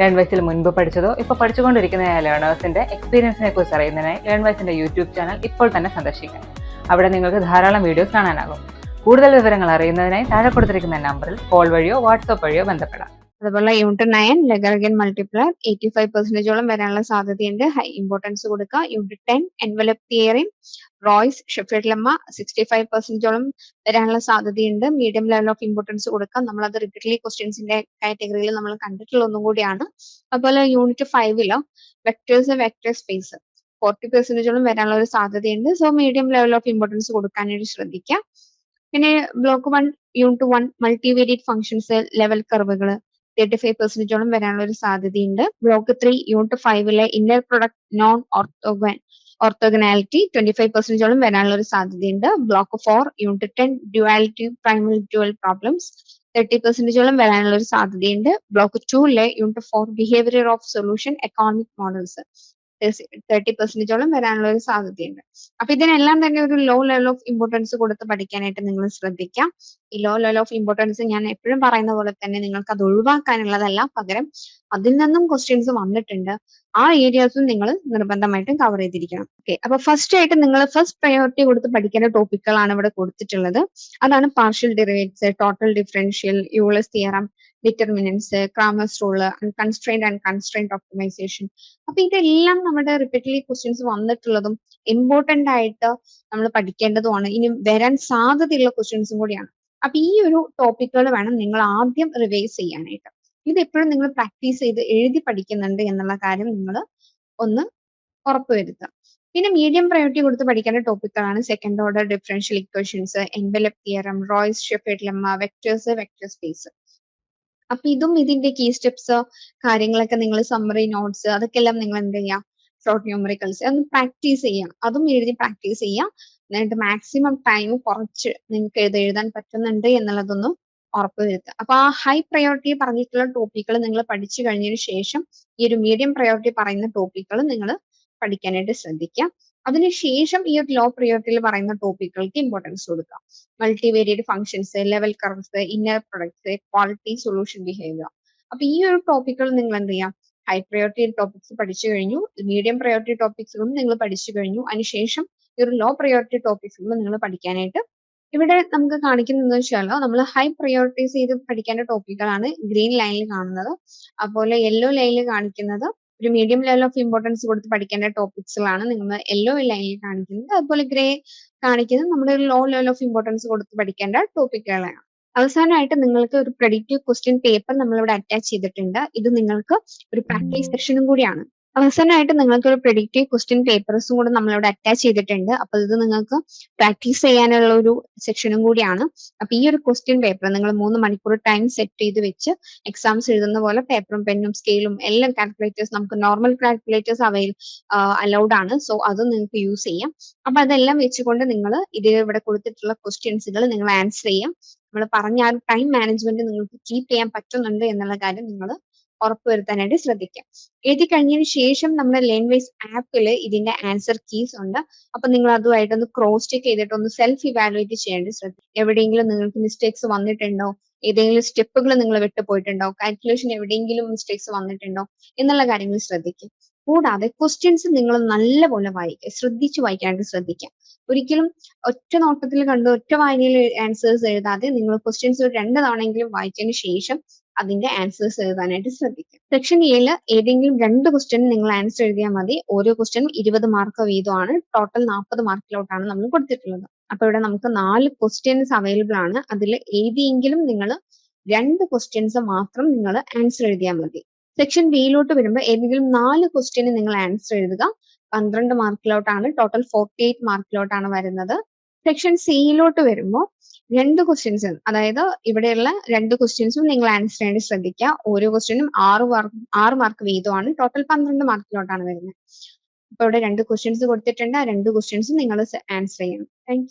ലേൺവൈസിൽ മുൻപ് പഠിച്ചതോ ഇപ്പോൾ പഠിച്ചുകൊണ്ടിരിക്കുന്ന ലേണേഴ്സിന്റെ എക്സ്പീരിയൻസിനെ കുറിച്ച് അറിയുന്നതിനായി ലേൺവൈസിന്റെ യൂട്യൂബ് ചാനൽ ഇപ്പോൾ തന്നെ സന്ദർശിക്കാം. അവിടെ നിങ്ങൾക്ക് ധാരാളം വീഡിയോസ് കാണാനാകും. കൂടുതൽ വിവരങ്ങൾ അറിയുന്നതിനായി താഴെ കൊടുത്തിരിക്കുന്ന നമ്പറിൽ കോൾ വഴിയോ വാട്സ്ആപ്പ് വഴിയോ ബന്ധപ്പെടാം. അതുപോലെ unit nine Lagrange multiplier eighty five പെർസെന്റേജോളം വരാനുള്ള സാധ്യതയുണ്ട്. ഹൈ ഇമ്പോർട്ടൻസ് കൊടുക്കുക. Unit ten envelope theory Roy's Shephard's lemma sixty five പെർസെന്റോളം വരാനുള്ള സാധ്യതയുണ്ട്. മീഡിയം ലെവൽ ഓഫ് ഇമ്പോർട്ടൻസ് കൊടുക്കാം. നമ്മൾ അത് റിപ്പീറ്റ്ലി ക്വസ്റ്റ്യൻസിന്റെ കാറ്റഗറിയിൽ നമ്മൾ കണ്ടിട്ടുള്ള ഒന്നും കൂടിയാണ്. അതുപോലെ യൂണിറ്റ് ഫൈവിലോ വെക്ടേഴ്സ് വെക്ടർ സ്പേസ് ഫോർട്ടി പെർസെന്റേജോളം വരാനുള്ള ഒരു സാധ്യതയുണ്ട്. So medium level of importance കൊടുക്കാനായിട്ട് ശ്രദ്ധിക്കാം. പിന്നെ block one unit one multivariate functions level കർവുകൾ തേർട്ടി ഫൈവ് പെർസെന്റേജോളം വരാനുള്ള ഒരു സാധ്യതയുണ്ട്. Block three unit ഫൈവിലെ inner product non orthogon orthogonality twenty five പെർസെന്റേജോളം വരാനുള്ള ഒരു സാധ്യതയുണ്ട്. Block four unit ten duality primary dual problems thirty പെർസെന്റേജോളം വരാനുള്ള ഒരു സാധ്യതയുണ്ട് block ടൂലെ unit four behaviour of solution economic models thirty പെർസെന്റേജോളം വരാനുള്ള ഒരു സാധ്യതയുണ്ട്. അപ്പൊ ഇതിനെല്ലാം തന്നെ ഒരു ലോ ലെവൽ ഓഫ് ഇമ്പോർട്ടൻസ് കൊടുത്ത് പഠിക്കാനായിട്ട് നിങ്ങൾ ശ്രദ്ധിക്കാം. ഈ ലോ ലെവൽ ഓഫ് ഇമ്പോർട്ടൻസ് ഞാൻ എപ്പോഴും പറയുന്ന പോലെ തന്നെ നിങ്ങൾക്ക് അത് ഒഴിവാക്കാനുള്ളതല്ല പകരം അതിൽ നിന്നും ക്വസ്റ്റ്യൻസ് വന്നിട്ടുണ്ട്. ആ ഏരിയാസും നിങ്ങൾ നിർബന്ധമായിട്ടും കവർ ചെയ്തിരിക്കണം. ഓക്കെ അപ്പൊ ഫസ്റ്റ് ആയിട്ട് നിങ്ങൾ ഫസ്റ്റ് പ്രയോറിറ്റി കൊടുത്ത് പഠിക്കേണ്ട ടോപ്പിക്കുകളാണ് ഇവിടെ കൊടുത്തിട്ടുള്ളത്. അതാണ് partial derivatives total differential Euler's theorem determinants Cramer's rule constrained and constrained optimisation അപ്പൊ ഇതെല്ലാം നമ്മുടെ റിപ്പീറ്റഡ്ലി ക്വസ്റ്റ്യൻസ് വന്നിട്ടുള്ളതും ഇമ്പോർട്ടന്റ് ആയിട്ട് നമ്മൾ പഠിക്കേണ്ടതുമാണ്. ഇനി വരാൻ സാധ്യതയുള്ള ക്വസ്റ്റ്യൻസും കൂടിയാണ്. അപ്പൊ ഈ ഒരു ടോപ്പിക്കുകൾ വേണം നിങ്ങൾ ആദ്യം റിവൈസ് ചെയ്യാനായിട്ട്. ഇത് എപ്പോഴും നിങ്ങൾ പ്രാക്ടീസ് ചെയ്ത് എഴുതി പഠിക്കുന്നുണ്ട് എന്നുള്ള കാര്യം നിങ്ങൾ ഒന്ന് ഉറപ്പുവരുത്തുക പിന്നെ മീഡിയം പ്രയോറിറ്റി കൊടുത്ത് പഠിക്കേണ്ട ടോപ്പിക്കുകളാണ് second order differential equations envelope theorem Roy's Shephard's lemma vectors vector space അപ്പൊ ഇതും ഇതിന്റെ കീ സ്റ്റെപ്സ് കാര്യങ്ങളൊക്കെ നിങ്ങൾ സമ്മറി നോട്ട്സ് അതൊക്കെ എല്ലാം നിങ്ങൾ എന്ത് ചെയ്യാം? ഷോർട്ട് ന്യൂമറിക്കൽസ് ഒന്ന് പ്രാക്ടീസ് ചെയ്യാം. അതും എഴുതി പ്രാക്ടീസ് ചെയ്യാം. എന്നിട്ട് മാക്സിമം ടൈം കുറച്ച് നിങ്ങൾക്ക് എഴുതാൻ പറ്റുന്നുണ്ട് എന്നുള്ളതൊന്ന് ഉറപ്പുവരുത്തുക അപ്പൊ ആ ഹൈ പ്രയോറിറ്റി പറഞ്ഞിട്ടുള്ള ടോപ്പിക്കുകൾ നിങ്ങൾ പഠിച്ചു കഴിഞ്ഞതിന് ശേഷം ഈ ഒരു മീഡിയം പ്രയോറിറ്റി പറയുന്ന ടോപ്പിക്കുകൾ നിങ്ങൾ പഠിക്കാനായിട്ട് ശ്രദ്ധിക്കുക. അതിനുശേഷം ഈ ഒരു ലോ പ്രയോറിറ്റിൽ പറയുന്ന ടോപ്പിക്കുകൾക്ക് ഇമ്പോർട്ടൻസ് കൊടുക്കുക multivariate functions level curves inner products quality solution behaviour അപ്പൊ ഈ ഒരു ടോപ്പിക്കുകൾ നിങ്ങൾ എന്ത് ചെയ്യാം? ഹൈ പ്രയോറിറ്റി ടോപ്പിക്സ് പഠിച്ചു കഴിഞ്ഞു മീഡിയം പ്രയോറിറ്റി ടോപ്പിക്സുകളും നിങ്ങൾ പഠിച്ചു കഴിഞ്ഞു അതിനുശേഷം ഈ ഒരു ലോ പ്രയോറിറ്റി ടോപ്പിക്സുകളും നിങ്ങൾ പഠിക്കാനായിട്ട് ഇവിടെ നമുക്ക് കാണിക്കുന്നത് വെച്ചാൽ നമ്മൾ ഹൈ പ്രയോറിറ്റൈസ് ചെയ്ത് പഠിക്കേണ്ട ടോപ്പിക്കുകളാണ് ഗ്രീൻ ലൈനിൽ കാണുന്നത് അതുപോലെ യെല്ലോ ലൈനിൽ കാണിക്കുന്നത് ഒരു മീഡിയം ലെവൽ ഓഫ് ഇമ്പോർട്ടൻസ് കൊടുത്ത് പഠിക്കേണ്ട ടോപ്പിക്സുകളാണ് നിങ്ങൾ യെല്ലോ ലൈനിൽ കാണിക്കുന്നത്. അതുപോലെ ഗ്രേ കാണിക്കുന്നത് നമ്മൾ ഒരു ലോ ലെവൽ ഓഫ് ഇമ്പോർട്ടൻസ് കൊടുത്ത് പഠിക്കേണ്ട ടോപ്പിക്കുകളാണ് അവസാനമായിട്ട് നിങ്ങൾക്ക് ഒരു പ്രെഡിക്റ്റീവ് ക്വസ്റ്റ്യൻ പേപ്പർ നമ്മളിവിടെ അറ്റാച്ച് ചെയ്തിട്ടുണ്ട്. ഇത് നിങ്ങൾക്ക് ഒരു പ്രാക്ടീസ് സെക്ഷനും കൂടിയാണ്. അവസാനമായിട്ട് നിങ്ങൾക്ക് ഒരു പ്രൊഡിക്റ്റീവ് ക്വസ്റ്റ്യൻ പേപ്പേഴ്സും കൂടെ നമ്മളിവിടെ അറ്റാച്ച് ചെയ്തിട്ടുണ്ട്. അപ്പൊ ഇത് നിങ്ങൾക്ക് പ്രാക്ടീസ് ചെയ്യാനുള്ള ഒരു സെക്ഷനും കൂടിയാണ്. അപ്പൊ ഈ ഒരു ക്വസ്റ്റ്യൻ പേപ്പർ നിങ്ങൾ മൂന്ന് മണിക്കൂർ ടൈം സെറ്റ് ചെയ്ത് വെച്ച് എക്സാംസ് എഴുതുന്ന പോലെ പേപ്പറും പെന്നും സ്കെയിലും എല്ലാം കാൽക്കുലേറ്റേഴ്സ് നമുക്ക് നോർമൽ കാൽക്കുലേറ്റേഴ്സ് അവൈൽ അലൗഡ് ആണ്. സോ അത് നിങ്ങൾക്ക് യൂസ് ചെയ്യാം. അപ്പൊ അതെല്ലാം വെച്ചുകൊണ്ട് നിങ്ങൾ ഇതിൽ ഇവിടെ കൊടുത്തിട്ടുള്ള ക്വസ്റ്റ്യൻസുകൾ നിങ്ങൾ ആൻസർ ചെയ്യാം. നമ്മൾ പറഞ്ഞ ആ ഒരു ടൈം മാനേജ്മെന്റ് നിങ്ങൾക്ക് കീപ്പ് ചെയ്യാൻ പറ്റുന്നുണ്ട് എന്നുള്ള കാര്യം നിങ്ങൾ ഉറപ്പുവരുത്താനായിട്ട് ശ്രദ്ധിക്കാം. എഴുതി കഴിഞ്ഞതിന് ശേഷം നമ്മുടെ ലേൺ വൈസ് ആപ്പിൽ ഇതിന്റെ ആൻസർ കീസ് ഉണ്ട്. അപ്പൊ നിങ്ങൾ അതുമായിട്ടൊന്ന് ക്രോസ് ചെക്ക് ചെയ്തിട്ട് ഒന്ന് സെൽഫ് ഇവാലുവേറ്റ് ചെയ്യേണ്ടി ശ്രദ്ധിക്കും. എവിടെയെങ്കിലും നിങ്ങൾക്ക് മിസ്റ്റേക്സ് വന്നിട്ടുണ്ടോ? ഏതെങ്കിലും സ്റ്റെപ്പുകൾ നിങ്ങൾ വിട്ടുപോയിട്ടുണ്ടോ? കാൽക്കുലേഷൻ എവിടെയെങ്കിലും മിസ്റ്റേക്സ് വന്നിട്ടുണ്ടോ? എന്നുള്ള കാര്യങ്ങൾ ശ്രദ്ധിക്കും. കൂടാതെ ക്വസ്റ്റ്യൻസ് നിങ്ങൾ നല്ലപോലെ വായിക്കുക. ശ്രദ്ധിച്ചു വായിക്കാനായിട്ട് ശ്രദ്ധിക്കുക ഒരിക്കലും ഒറ്റ നോട്ടത്തിൽ കണ്ട് ഒറ്റ വായനയിൽ ആൻസേഴ്സ് എഴുതാതെ നിങ്ങൾ ക്വസ്റ്റ്യൻസ് രണ്ട് തവണയെങ്കിലും വായിച്ചതിന് ശേഷം അതിന്റെ ആൻസേഴ്സ് എഴുതാനായിട്ട് ശ്രദ്ധിക്കുക സെക്ഷൻ എയിൽ ഏതെങ്കിലും രണ്ട് ക്വസ്റ്റ്യൻ നിങ്ങൾ ആൻസർ എഴുതിയാൽ മതി. ഓരോ ക്വസ്റ്റ്യനും ഇരുപത് മാർക്ക് വീതമാണ്. ടോട്ടൽ നാൽപ്പത് മാർക്കിലോട്ടാണ് നമ്മൾ കൊടുത്തിട്ടുള്ളത്. അപ്പൊ ഇവിടെ നമുക്ക് നാല് ക്വസ്റ്റ്യൻസ് അവൈലബിൾ ആണ്. അതിൽ ഏതെങ്കിലും നിങ്ങൾ രണ്ട് ക്വസ്റ്റ്യൻസ് മാത്രം നിങ്ങൾ ആൻസർ എഴുതിയാൽ മതി. സെക്ഷൻ ബിയിലോട്ട് വരുമ്പോൾ ഏതെങ്കിലും നാല് ക്വസ്റ്റ്യന് നിങ്ങൾ ആൻസർ എഴുതുക. പന്ത്രണ്ട് മാർക്കിലോട്ടാണ് ടോട്ടൽ ഫോർട്ടി എയ്റ്റ് മാർക്കിലോട്ടാണ് വരുന്നത്. സെക്ഷൻ സിയിലോട്ട് വരുമ്പോൾ രണ്ട് ക്വസ്റ്റ്യൻസ് അതായത് ഇവിടെയുള്ള രണ്ട് ക്വസ്റ്റ്യൻസും നിങ്ങൾ ആൻസർ ചെയ്യാൻ ശ്രദ്ധിക്കുക. ഓരോ ക്വസ്റ്റ്യനും ആറ് മാർക്ക് ആറ് മാർക്ക് വീതമാണ്. ടോട്ടൽ പന്ത്രണ്ട് മാർക്കിലോട്ടാണ് വരുന്നത്. അപ്പൊ ഇവിടെ രണ്ട് ക്വസ്റ്റ്യൻസ് കൊടുത്തിട്ടുണ്ട്. ആ രണ്ട് ക്വസ്റ്റ്യൻസും നിങ്ങൾ ആൻസർ ചെയ്യണം. താങ്ക്